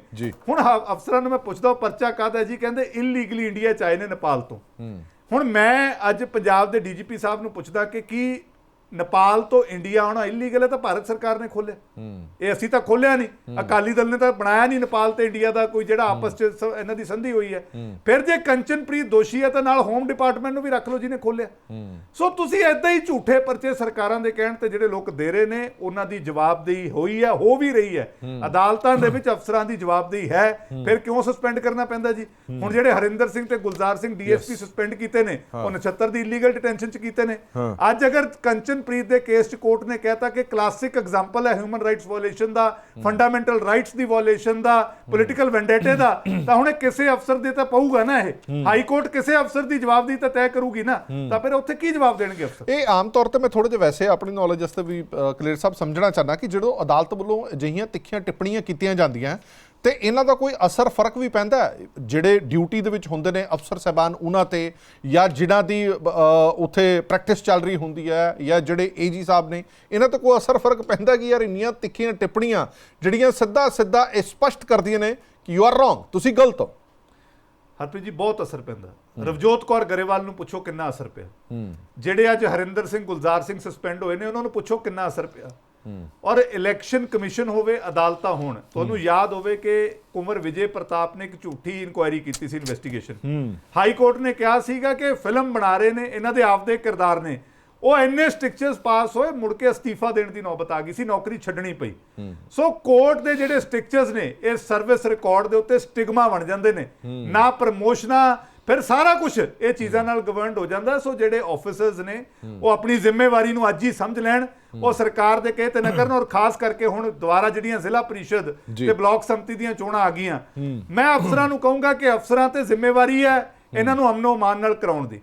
S2: ਹੁਣ ਅਫਸਰਾਂ ਨੂੰ ਮੈਂ ਪੁੱਛਦਾ ਪਰਚਾ ਕਾਹਦਾ ਜੀ? ਕਹਿੰਦੇ ਇਲੀਗਲੀ ਇੰਡੀਆ ਚ ਆਏ ਨੇ ਨੇਪਾਲ ਤੋਂ। ਹੁਣ ਮੈਂ ਅੱਜ ਪੰਜਾਬ ਦੇ ਡੀਜੀਪੀ ਸਾਹਿਬ ਨੂੰ ਪੁੱਛਦਾ ਕਿ ਕੀ ਨੇਪਾਲ ਤੋਂ ਇੰਡੀਆ ਆਉਣਾ ਇਲੀਗਲ ਹੈ ਤਾਂ ਭਾਰਤ ਸਰਕਾਰ ਨੇ ਖੋਲਿਆ। ਇਹ ਅਸੀਂ ਤਾਂ ਖੋਲਿਆ ਨਹੀਂ। ਅਕਾਲੀ ਦਲ ਨੇ ਤਾਂ ਬਣਾਇਆ ਨਹੀਂ ਨੇਪਾਲ ਤੇ ਇੰਡੀਆ ਦਾ ਕੋਈ ਜਿਹੜਾ ਆਪਸ ਚ ਇਹਨਾਂ ਦੀ ਸੰਧੀ ਹੋਈ ਹੈ। ਫਿਰ ਜੇ ਕੰਚਨਪ੍ਰੀਤ ਦੋਸ਼ੀ ਹੈ ਤਾਂ ਨਾਲ ਹੋਮ ਡਿਪਾਰਟਮੈਂਟ ਨੂੰ ਵੀ ਰੱਖ ਲਓ ਜਿਹਨੇ ਖੋਲਿਆ। ਸੋ ਤੁਸੀਂ ਐਦਾਂ ਹੀ ਝੂਠੇ ਪਰਚੇ ਸਰਕਾਰਾਂ ਦੇ ਕਹਿਣ ਤੇ ਜਿਹੜੇ ਲੋਕ ਦੇ ਰਹੇ ਨੇ ਉਹਨਾਂ ਦੀ ਜਵਾਬਦੇਹੀ ਹੋਈ ਹੈ ਹੋ ਵੀ ਰਹੀ ਹੈ। ਅਦਾਲਤਾਂ ਦੇ ਵਿੱਚ ਅਫਸਰਾਂ ਦੀ ਜਵਾਬਦੇਹੀ ਹੈ। ਫਿਰ ਕਿਉਂ ਸਸਪੈਂਡ ਕਰਨਾ ਪੈਂਦਾ ਜੀ? ਹੁਣ ਜਿਹੜੇ ਹਰਿੰਦਰ ਸਿੰਘ ਤੇ ਗੁਲਜ਼ਾਰ ਸਿੰਘ ਡੀਐਸਪੀ ਸਸਪੈਂਡ ਕੀਤੇ ਨੇ ਉਹ 79 ਦੀ ਇਲੀਗਲ ਡਿਟੈਂਸ਼ਨ ਚ ਕੀਤੇ ਨੇ। ਅੱਜ ਅਗਰ ਕੰਚਨਪ੍ਰੀਤ ਦੇ ਕੇਸ ਚ ਕੋਰਟ ਨੇ ਕਹਿਤਾ ਕਿ ਕਲਾਸਿਕ ਐਗਜ਼ਾਮਪਲ ਹੈ ਹਿਊਮਨ ਰਾਈਟਸ ਵਾਇਓਲੇਸ਼ਨ ਦਾ ਫੰਡਾਮੈਂਟਲ ਰਾਈਟਸ ਦੀ ਵਾਇਓਲੇਸ਼ਨ ਦਾ ਪੋਲੀਟੀਕਲ ਵੈਂਡੇਟੇ ਦਾ। ਤਾਂ ਹੁਣ ਇਹ ਕਿਸੇ ਅਫਸਰ ਦੇ ਤਾਂ ਪਊਗਾ ਨਾ ਇਹ? ਹਾਈ ਕੋਰਟ ਕਿਸੇ ਅਫਸਰ ਦੀ ਜਵਾਬਦੇਹੀ ਤਾਂ ਤੈਅ ਕਰੂਗੀ ਨਾ। ਤਾਂ ਫਿਰ ਉੱਥੇ ਕੀ ਜਵਾਬ ਦੇਣਗੇ ਅਫਸਰ?
S1: ਇਹ ਆਮ ਤੌਰ ਤੇ ਮੈਂ ਥੋੜੇ ਜਿਹਾ ਵੈਸੇ ਆਪਣੀ ਨੌਲੇਜ ਵਾਸਤੇ ਵੀ ਕਲੀਅਰ ਸਾਹਿਬ ਸਮਝਣਾ ਚਾਹਨਾ ਕਿ ਜਦੋਂ ਅਦਾਲਤ ਵੱਲੋਂ ਅਜਿਹੀਆਂ ਤਿੱਖੀਆਂ ਟਿੱਪਣੀਆਂ ਕੀਤੀਆਂ ਜਾਂਦੀਆਂ ਤੇ ਇਹਨਾਂ ਦਾ ਕੋਈ ਅਸਰ ਫ਼ਰਕ ਵੀ ਪੈਂਦਾ? ਜਿਹੜੇ ਡਿਊਟੀ ਦੇ ਵਿੱਚ ਹੁੰਦੇ ਨੇ ਅਫਸਰ ਸਹਿਬਾਨ ਉਹਨਾਂ ਤੇ ਜਾਂ ਜਿਨ੍ਹਾਂ ਦੀ ਉੱਥੇ ਪ੍ਰੈਕਟਿਸ ਚੱਲ ਰਹੀ ਹੁੰਦੀ ਹੈ ਜਾਂ ਜਿਹੜੇ ਏਜੀ ਸਾਹਿਬ ਨੇ ਇਹਨਾਂ ਤੇ ਕੋਈ ਅਸਰ ਫ਼ਰਕ ਪੈਂਦਾ ਕਿ ਯਾਰ ਇੰਨੀਆਂ ਤਿੱਖੀਆਂ ਟਿੱਪਣੀਆਂ ਜਿਹੜੀਆਂ ਸਿੱਧਾ ਸਿੱਧਾ ਇਹ ਸਪਸ਼ਟ ਕਰਦੀਆਂ ਨੇ ਕਿ ਯੂ ਆਰ ਰੋਂਗ ਤੁਸੀਂ ਗਲਤ ਹੋ।
S2: ਹਰਪ੍ਰੀਤ ਜੀ ਬਹੁਤ ਅਸਰ ਪੈਂਦਾ। ਰਵਜੋਤ ਕੌਰ ਗਰੇਵਾਲ ਨੂੰ ਪੁੱਛੋ ਕਿੰਨਾ ਅਸਰ ਪਿਆ। ਜਿਹੜੇ ਅੱਜ ਹਰਿੰਦਰ ਸਿੰਘ ਗੁਲਜ਼ਾਰ ਸਿੰਘ ਸਸਪੈਂਡ ਹੋਏ ਨੇ ਉਹਨਾਂ ਨੂੰ ਪੁੱਛੋ ਕਿੰਨਾ ਅਸਰ ਪਿਆ। ਔਰ ਇਲੈਕਸ਼ਨ ਕਮਿਸ਼ਨ ਹੋਵੇ ਅਦਾਲਤਾਂ ਹੋਣ ਤੁਹਾਨੂੰ ਯਾਦ ਹੋਵੇ ਕਿ ਕੁੰਵਰ ਵਿਜੇ ਪ੍ਰਤਾਪ ਨੇ ਇੱਕ ਝੂਠੀ ਇਨਕੁਆਇਰੀ ਕੀਤੀ ਸੀ ਇਨਵੈਸਟੀਗੇਸ਼ਨ ਹਾਈ ਕੋਰਟ ਨੇ ਕਿਹਾ ਸੀਗਾ ਕਿ ਫਿਲਮ ਬਣਾ ਰਹੇ ਨੇ ਇਹਨਾਂ ਦੇ ਆਪਦੇ ਕਿਰਦਾਰ ਨੇ। ਉਹ ਇੰਨੇ ਸਟ੍ਰਿਕਚਰਸ ਪਾਸ ਹੋਏ ਮੁੜ ਕੇ ਅਸਤੀਫਾ ਦੇਣ ਦੀ ਨੌਬਤ ਆ ਗਈ ਸੀ ਨੌਕਰੀ ਛੱਡਣੀ ਪਈ। ਸੋ ਕੋਰਟ ਦੇ ਜਿਹੜੇ ਸਟ੍ਰਿਕਚਰਸ ਨੇ ਇਹ ਸਰਵਿਸ ਰਿਕਾਰਡ ਦੇ ਉੱਤੇ ਸਟਿਗਮਾ ਬਣ ਜਾਂਦੇ ਨੇ। ਨਾ ਪ੍ਰਮੋਸ਼ਨਾਂ ਫਿਰ ਸਾਰਾ ਕੁਝ ਇਹ ਚੀਜ਼ਾਂ ਨਾਲ ਗਵਰਨਡ ਹੋ ਜਾਂਦਾ ਸੋ ਜਿਹੜੇ ਆਫੀਸਰਸ ਨੇ ਉਹ ਆਪਣੀ ਜ਼ਿੰਮੇਵਾਰੀ ਨੂੰ ਅੱਜ ਹੀ ਸਮਝ ਲੈਣ ਉਹ ਸਰਕਾਰ ਦੇ ਕਹੇ ਤੇ ਨਾ ਕਰਨ ਔਰ ਖਾਸ ਕਰਕੇ ਹੁਣ ਦੁਬਾਰਾ ਜਿਹੜੀਆਂ ਜ਼ਿਲ੍ਹਾ ਪਰਿਸ਼ਦ। ਤੇ ਬਲਾਕ ਸੰਮਤੀ ਦੀਆਂ ਚੋਣਾਂ ਆ ਗਈਆਂ ਮੈਂ ਅਫਸਰਾਂ ਨੂੰ ਕਹੂੰਗਾ ਕਿ ਅਫਸਰਾਂ ਤੇ ਜ਼ਿੰਮੇਵਾਰੀ ਹੈ ਇਹਨਾਂ ਨੂੰ ਅਮਨੋ ਮਾਨ ਨਾਲ ਕਰਾਉਣ ਦੀ।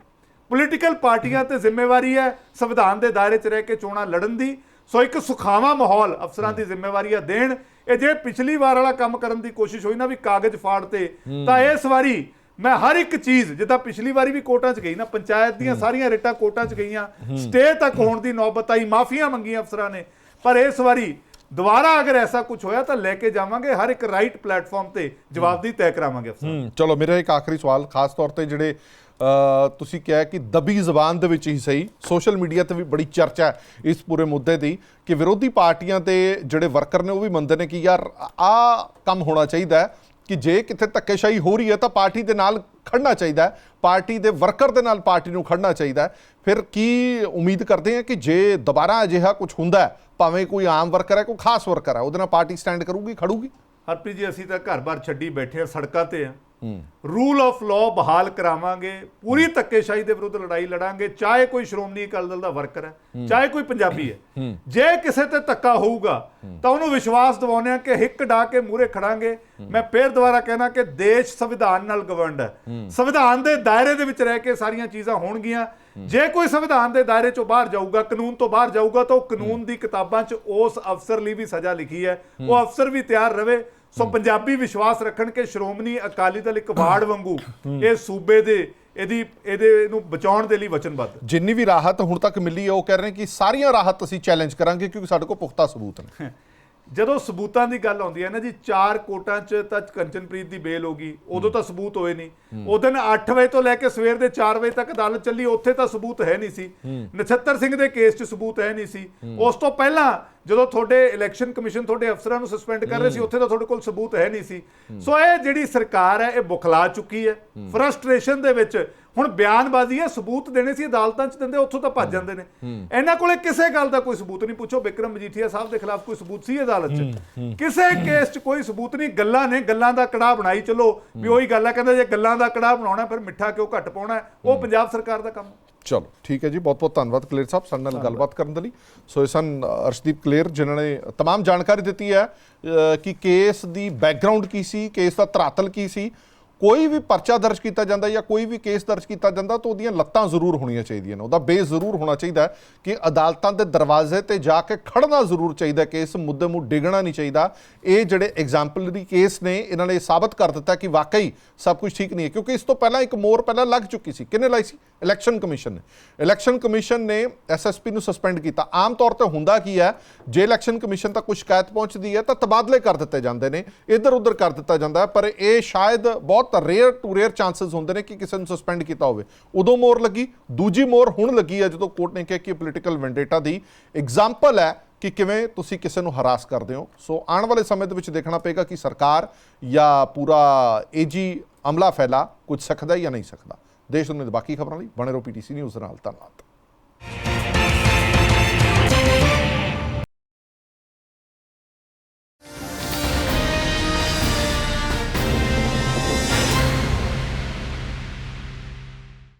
S2: ਪੋਲੀਟੀਕਲ ਪਾਰਟੀਆਂ ਤੇ ਜ਼ਿੰਮੇਵਾਰੀ ਹੈ ਸੰਵਿਧਾਨ ਦੇ ਦਾਇਰੇ 'ਚ ਰਹਿ ਕੇ ਚੋਣਾਂ ਲੜਨ ਦੀ। ਸੋ ਇੱਕ ਸੁਖਾਵਾਂ ਮਾਹੌਲ ਅਫਸਰਾਂ ਦੀ ਜ਼ਿੰਮੇਵਾਰੀਆਂ ਦੇਣ। ਇਹ ਜੇ ਪਿਛਲੀ ਵਾਰ ਵਾਲਾ ਕੰਮ ਕਰਨ ਦੀ ਕੋਸ਼ਿਸ਼ ਹੋਈ ਨਾ ਵੀ ਕਾਗਜ਼ ਫਾੜ ਤੇ ਤਾਂ ਇਸ ਵਾਰੀ ਮੈਂ ਹਰ ਇੱਕ ਚੀਜ਼ ਜਿੱਦਾਂ ਪਿਛਲੀ ਵਾਰੀ ਵੀ ਕੋਰਟਾਂ 'ਚ ਗਈ ਨਾ ਪੰਚਾਇਤ ਦੀਆਂ ਸਾਰੀਆਂ ਰਿਟਾਂ ਕੋਰਟਾਂ 'ਚ ਗਈਆਂ ਸਟੇ ਤੱਕ ਹੋਣ ਦੀ ਨੌਬਤ ਆਈ ਮਾਫੀਆਂ ਮੰਗੀਆਂ ਅਫਸਰਾਂ ਨੇ। ਪਰ ਇਸ ਵਾਰੀ ਦੁਬਾਰਾ ਅਗਰ ਐਸਾ ਕੁਝ ਹੋਇਆ ਤਾਂ ਲੈ ਕੇ ਜਾਵਾਂਗੇ ਹਰ ਇੱਕ ਰਾਈਟ ਪਲੇਟਫਾਰਮ ਤੇ ਜਵਾਬਦੀ ਤੈਅ ਕਰਾਵਾਂਗੇ ਅਫਸਰ
S1: ਚਲੋ ਮੇਰਾ ਇੱਕ ਆਖਰੀ ਸਵਾਲ ਖਾਸ ਤੌਰ ਤੇ ਜਿਹੜੇ ਤੁਸੀਂ ਕਿਹਾ ਕਿ ਦਬੀ ਜ਼ਬਾਨ ਦੇ ਵਿੱਚ ਹੀ ਸਹੀ ਸੋਸ਼ਲ ਮੀਡੀਆ ਤੇ ਵੀ ਬੜੀ ਚਰਚਾ ਹੈ ਇਸ ਪੂਰੇ ਮੁੱਦੇ ਦੀ ਕਿ ਵਿਰੋਧੀ ਪਾਰਟੀਆਂ ਦੇ ਜਿਹੜੇ ਵਰਕਰ ਨੇ ਉਹ ਵੀ ਮੰਨਦੇ ਨੇ ਕਿ ਯਾਰ ਆ ਕੰਮ ਹੋਣਾ ਚਾਹੀਦਾ ਹੈ ਕਿ ਜੇ ਕਿਤੇ ਧੱਕੇਸ਼ਾਹੀ ਹੋ ਰਹੀ ਹੈ ਤਾਂ ਪਾਰਟੀ ਦੇ ਨਾਲ ਖੜਨਾ ਚਾਹੀਦਾ ਪਾਰਟੀ ਦੇ ਵਰਕਰ ਦੇ ਨਾਲ ਪਾਰਟੀ ਨੂੰ ਖੜਨਾ ਚਾਹੀਦਾ ਫਿਰ ਕੀ ਉਮੀਦ ਕਰਦੇ ਆ ਕਿ ਜੇ ਦੁਬਾਰਾ ਅਜਿਹਾ ਕੁਝ ਹੁੰਦਾ ਭਾਵੇਂ ਕੋਈ ਆਮ ਵਰਕਰ ਹੈ, ਕੋਈ ਖਾਸ ਵਰਕਰ ਹੈ, ਉਹਦੇ ਨਾਲ ਪਾਰਟੀ ਸਟੈਂਡ ਕਰੂਗੀ, ਖੜੂਗੀ?
S2: ਹਰਪ੍ਰੀਤ ਜੀ, ਅਸੀਂ ਤਾਂ ਘਰ-ਬਾਰ ਛੱਡੀ ਬੈਠੇ ਆ ਸੜਕਾਂ ਤੇ ਆ ਰੂਲ ਆਫ ਲਾਅ ਬਹਾਲ ਕਰਾਵਾਂਗੇ ਪੂਰੀ ਧੱਕੇਸ਼ਾਹੀ ਦੇ ਵਿਰੁੱਧ ਲੜਾਈ ਲੜਾਂਗੇ ਚਾਹੇ ਕੋਈ ਸ਼੍ਰੋਮਣੀ ਅਕਾਲੀ ਦਲ ਦਾ ਵਰਕਰ ਹੈ ਚਾਹੇ ਕੋਈ ਪੰਜਾਬੀ ਹੈ। ਜੇ ਕਿਸੇ ਤੇ ਧੱਕਾ ਹੋਊਗਾ ਤਾਂ ਉਹਨੂੰ ਵਿਸ਼ਵਾਸ ਦਿਵਾਉਂਦੇ ਆ ਕਿ ਹਿੱਕ ਡਾ ਕੇ ਮੂਰੇ ਖੜਾਂਗੇ। ਮੈਂ ਫੇਰ ਦੁਬਾਰਾ ਕਹਿਣਾ ਕਿ ਦੇਸ਼ ਸੰਵਿਧਾਨ ਨਾਲ ਗਵਰਨਡ ਹੈ। ਸੰਵਿਧਾਨ ਦੇ ਦਾਇਰੇ ਦੇ ਵਿੱਚ ਰਹਿ ਕੇ ਸਾਰੀਆਂ ਚੀਜ਼ਾਂ ਹੋਣਗੀਆਂ। ਜੇ ਕੋਈ ਸੰਵਿਧਾਨ ਦੇ ਦਾਇਰੇ ਚੋਂ ਬਾਹਰ ਜਾਊਗਾ ਕਾਨੂੰਨ ਤੋਂ ਬਾਹਰ ਜਾਊਗਾ ਤਾਂ ਉਹ ਕਾਨੂੰਨ ਦੀ ਕਿਤਾਬਾਂ 'ਚ ਉਸ ਅਫਸਰ ਲਈ ਵੀ ਸਜ਼ਾ ਲਿਖੀ ਹੈ। ਉਹ ਅਫਸਰ ਵੀ ਤਿਆਰ ਰਵੇ। ਸੋ ਪੰਜਾਬੀ ਵਿਸ਼ਵਾਸ ਰੱਖਣ ਕਿ ਸ਼੍ਰੋਮਣੀ ਅਕਾਲੀ ਦਲ ਇੱਕ ਵਾਰਡ ਵਾਂਗੂ ਇਹ ਸੂਬੇ ਦੇ ਇਹਦੀ ਇਹਦੇ ਨੂੰ ਬਚਾਉਣ ਦੇ ਲਈ ਵਚਨਬੱਧ।
S1: ਜਿੰਨੀ ਵੀ ਰਾਹਤ ਹੁਣ ਤੱਕ ਮਿਲੀ ਹੈ ਉਹ ਕਹਿ ਰਹੇ ਕਿ ਸਾਰੀਆਂ ਰਾਹਤ ਅਸੀਂ ਚੈਲੰਜ ਕਰਾਂਗੇ ਕਿਉਂਕਿ ਸਾਡੇ ਕੋਲ ਪੁਖਤਾ ਸਬੂਤ ਨੇ।
S2: ਜਦੋਂ ਸਬੂਤਾਂ ਦੀ ਗੱਲ ਆਉਂਦੀ ਹੈ ਨਾ ਜੀ ਚਾਰ ਕੋਟਾਂ 'ਚ ਤਾਂ ਕੰਚਨਪ੍ਰੀਤ ਦੀ ਬੇਲ ਹੋ ਗਈ ਉਦੋਂ ਤਾਂ ਸਬੂਤ ਹੋਏ ਨਹੀਂ। ਉਹ ਦਿਨ 8 ਵਜੇ ਤੋਂ ਲੈ ਕੇ ਸਵੇਰ ਦੇ 4 ਵਜੇ ਤੱਕ ਅਦਾਲਤ ਚੱਲੀ ਉੱਥੇ ਤਾਂ ਸਬੂਤ ਹੈ ਨਹੀਂ ਸੀ। ਨਛੱਤਰ ਸਿੰਘ ਦੇ ਕੇਸ 'ਚ ਸਬੂਤ ਹੈ ਨਹੀਂ ਸੀ। ਉਸ ਤੋਂ ਪਹਿਲਾਂ ਜਦੋਂ ਤੁਹਾਡੇ ਇਲੈਕਸ਼ਨ ਕਮਿਸ਼ਨ ਤੁਹਾਡੇ ਅਫਸਰਾਂ ਨੂੰ ਸਸਪੈਂਡ ਕਰ ਰਹੇ ਸੀ ਉੱਥੇ ਤਾਂ ਤੁਹਾਡੇ ਕੋਲ ਸਬੂਤ ਹੈ ਨਹੀਂ ਸੀ। ਸੋ ਇਹ ਜਿਹੜੀ ਸਰਕਾਰ ਹੈ ਇਹ ਬੁਖਲਾ ਚੁੱਕੀ ਹੈ। ਫਰਸਟ੍ਰੇਸ਼ਨ ਦੇ ਵਿੱਚ ਹੁਣ ਬਿਆਨਬਾਜ਼ੀ ਹੈ ਸਬੂਤ ਦੇਣੇ ਸੀ ਅਦਾਲਤਾਂ 'ਚ ਦਿੰਦੇ ਉੱਥੋਂ ਤਾਂ ਭੱਜ ਜਾਂਦੇ ਨੇ। ਇਹਨਾਂ ਕੋਲੇ ਕਿਸੇ ਗੱਲ ਦਾ ਕੋਈ ਸਬੂਤ ਨਹੀਂ ਪੁੱਛੋ। ਵਿਕਰਮ ਮਜੀਠੀਆ ਸਾਹਿਬ ਦੇ ਖਿਲਾਫ ਕੋਈ ਸਬੂਤ ਸੀ ਅਦਾਲਤ 'ਚ? ਕਿਸੇ ਕੇਸ 'ਚ ਕੋਈ ਸਬੂਤ ਨਹੀਂ। ਗੱਲਾਂ ਨੇ ਗੱਲਾਂ ਦਾ ਕੜਾਹ ਬਣਾਈ ਚਲੋ ਵੀ ਉਹੀ ਗੱਲ ਹੈ ਕਹਿੰਦੇ ਜੇ ਗੱਲਾਂ ਦਾ ਕੜਾਹ ਬਣਾਉਣਾ ਫਿਰ ਮਿੱਠਾ ਕਿਉਂ ਘੱਟ ਪਾਉਣਾ? ਉਹ ਪੰਜਾਬ ਸਰਕਾਰ ਦਾ ਕੰਮ।
S1: ਚਲੋ ਠੀਕ ਹੈ ਜੀ ਬਹੁਤ ਬਹੁਤ ਧੰਨਵਾਦ ਕਲੇਰ ਸਾਹਿਬ ਸਾਡੇ ਨਾਲ ਗੱਲਬਾਤ ਕਰਨ ਦੇ ਲਈ ਸੋ ਇਹ ਸਨ ਅਰਸ਼ਦੀਪ ਕਲੇਰ ਜਿਨ੍ਹਾਂ ਨੇ तमाम ਜਾਣਕਾਰੀ ਦਿੱਤੀ ਹੈ ਅ, ਕਿ ਕੇਸ ਦੀ ਬੈਕਗ੍ਰਾਉਂਡ ਕੀ ਸੀ ਕੇਸ ਦਾ ਧਰਾਤਲ ਕੀ ਸੀ ਕੋਈ ਵੀ ਪਰਚਾ ਦਰਜ ਕੀਤਾ ਜਾਂਦਾ ਜਾਂ ਕੋਈ ਵੀ ਕੇਸ ਦਰਜ ਕੀਤਾ ਜਾਂਦਾ, ਤਾਂ ਉਹਦੀਆਂ ਲੱਤਾਂ ਜ਼ਰੂਰ ਹੋਣੀਆਂ ਚਾਹੀਦੀਆਂ ਨੇ। ਉਹਦਾ ਬੇਸ ਜ਼ਰੂਰ ਹੋਣਾ ਚਾਹੀਦਾ ਕਿ ਅਦਾਲਤਾਂ ਦੇ ਦਰਵਾਜ਼ੇ ਤੇ ਜਾ ਕੇ ਖੜਨਾ ਜ਼ਰੂਰ ਚਾਹੀਦਾ ਕਿ ਇਸ ਮੁੱਦੇ ਨੂੰ ਡਿੱਗਣਾ ਨਹੀਂ ਚਾਹੀਦਾ। ਇਹ ਜਿਹੜੇ ਐਗਜ਼ਾਮਪਲਰੀ ਕੇਸ ਨੇ, ਇਹਨਾਂ ਨੇ ਸਾਬਤ ਕਰ ਦਿੱਤਾ ਕਿ ਵਾਕਈ ਸਭ ਕੁਝ ਠੀਕ ਨਹੀਂ ਹੈ। ਕਿਉਂਕਿ ਇਸ ਤੋਂ ਪਹਿਲਾਂ ਇੱਕ ਮੋਰ ਪਹਿਲਾਂ ਲੱਗ ਚੁੱਕੀ ਸੀ। ਕਿੰਨੇ ਲਾਈ ਸੀ? ਇਲੈਕਸ਼ਨ ਕਮਿਸ਼ਨ ਨੇ। ਇਲੈਕਸ਼ਨ ਕਮਿਸ਼ਨ ਨੇ ਐਸਐਸਪੀ ਨੂੰ ਸਸਪੈਂਡ ਕੀਤਾ। ਆਮ ਤੌਰ ਤੇ ਹੁੰਦਾ ਕੀ ਹੈ, ਜੇ ਇਲੈਕਸ਼ਨ ਕਮਿਸ਼ਨ ਤੱਕ ਕੋਈ ਸ਼ਿਕਾਇਤ ਪਹੁੰਚਦੀ ਹੈ, ਤਾਂ ਤਬਾਦਲੇ ਕਰ ਦਿੱਤੇ ਜਾਂਦੇ ਨੇ। ਇੱਧਰ ਉੱਧਰ ਕਰ ਦਿੱਤਾ ਜਾਂਦਾ ਪਰ ਇਹ ਸ਼ਾਇਦ ਬਹੁਤ ਬਹੁਤ ਰੇਅਰ ਟੂ ਰੇਅਰ ਚਾਂਸਸ ਹੁੰਦੇ ਨੇ ਕਿ ਕਿਸੇ ਨੂੰ ਸਸਪੈਂਡ ਕੀਤਾ ਹੋਵੇ। ਉਦੋਂ ਮੋਰ ਲੱਗੀ, ਦੂਜੀ ਮੋਰ ਹੁਣ ਲੱਗੀ ਹੈ ਜਦੋਂ ਕੋਰਟ ਨੇ ਕਿਹਾ ਕਿ ਪੋਲੀਟੀਕਲ ਵੈਂਡੇਟਾ ਦੀ ਐਗਜ਼ਾਮਪਲ ਹੈ ਕਿ ਕਿਵੇਂ ਤੁਸੀਂ ਕਿਸੇ ਨੂੰ ਹਰਾਸ ਕਰਦੇ ਹੋ। ਸੋ ਆਉਣ ਵਾਲੇ ਸਮੇਂ ਦੇ ਵਿੱਚ ਦੇਖਣਾ ਪਏਗਾ ਕਿ ਸਰਕਾਰ ਜਾਂ ਪੂਰਾ ਏਜੀ ਅਮਲਾ ਫੈਲਾ, ਕੁਝ ਸਕਦਾ ਜਾਂ ਨਹੀਂ ਸਕਦਾ। ਦੇਸ਼ ਦੁਨੀਆ ਦੇ ਬਾਕੀ ਖਬਰਾਂ ਲਈ ਬਣੇ ਰਹੋ ਪੀਟੀਸੀ ਨਿਊਜ਼ ਨਾਲ। ਧੰਨਵਾਦ।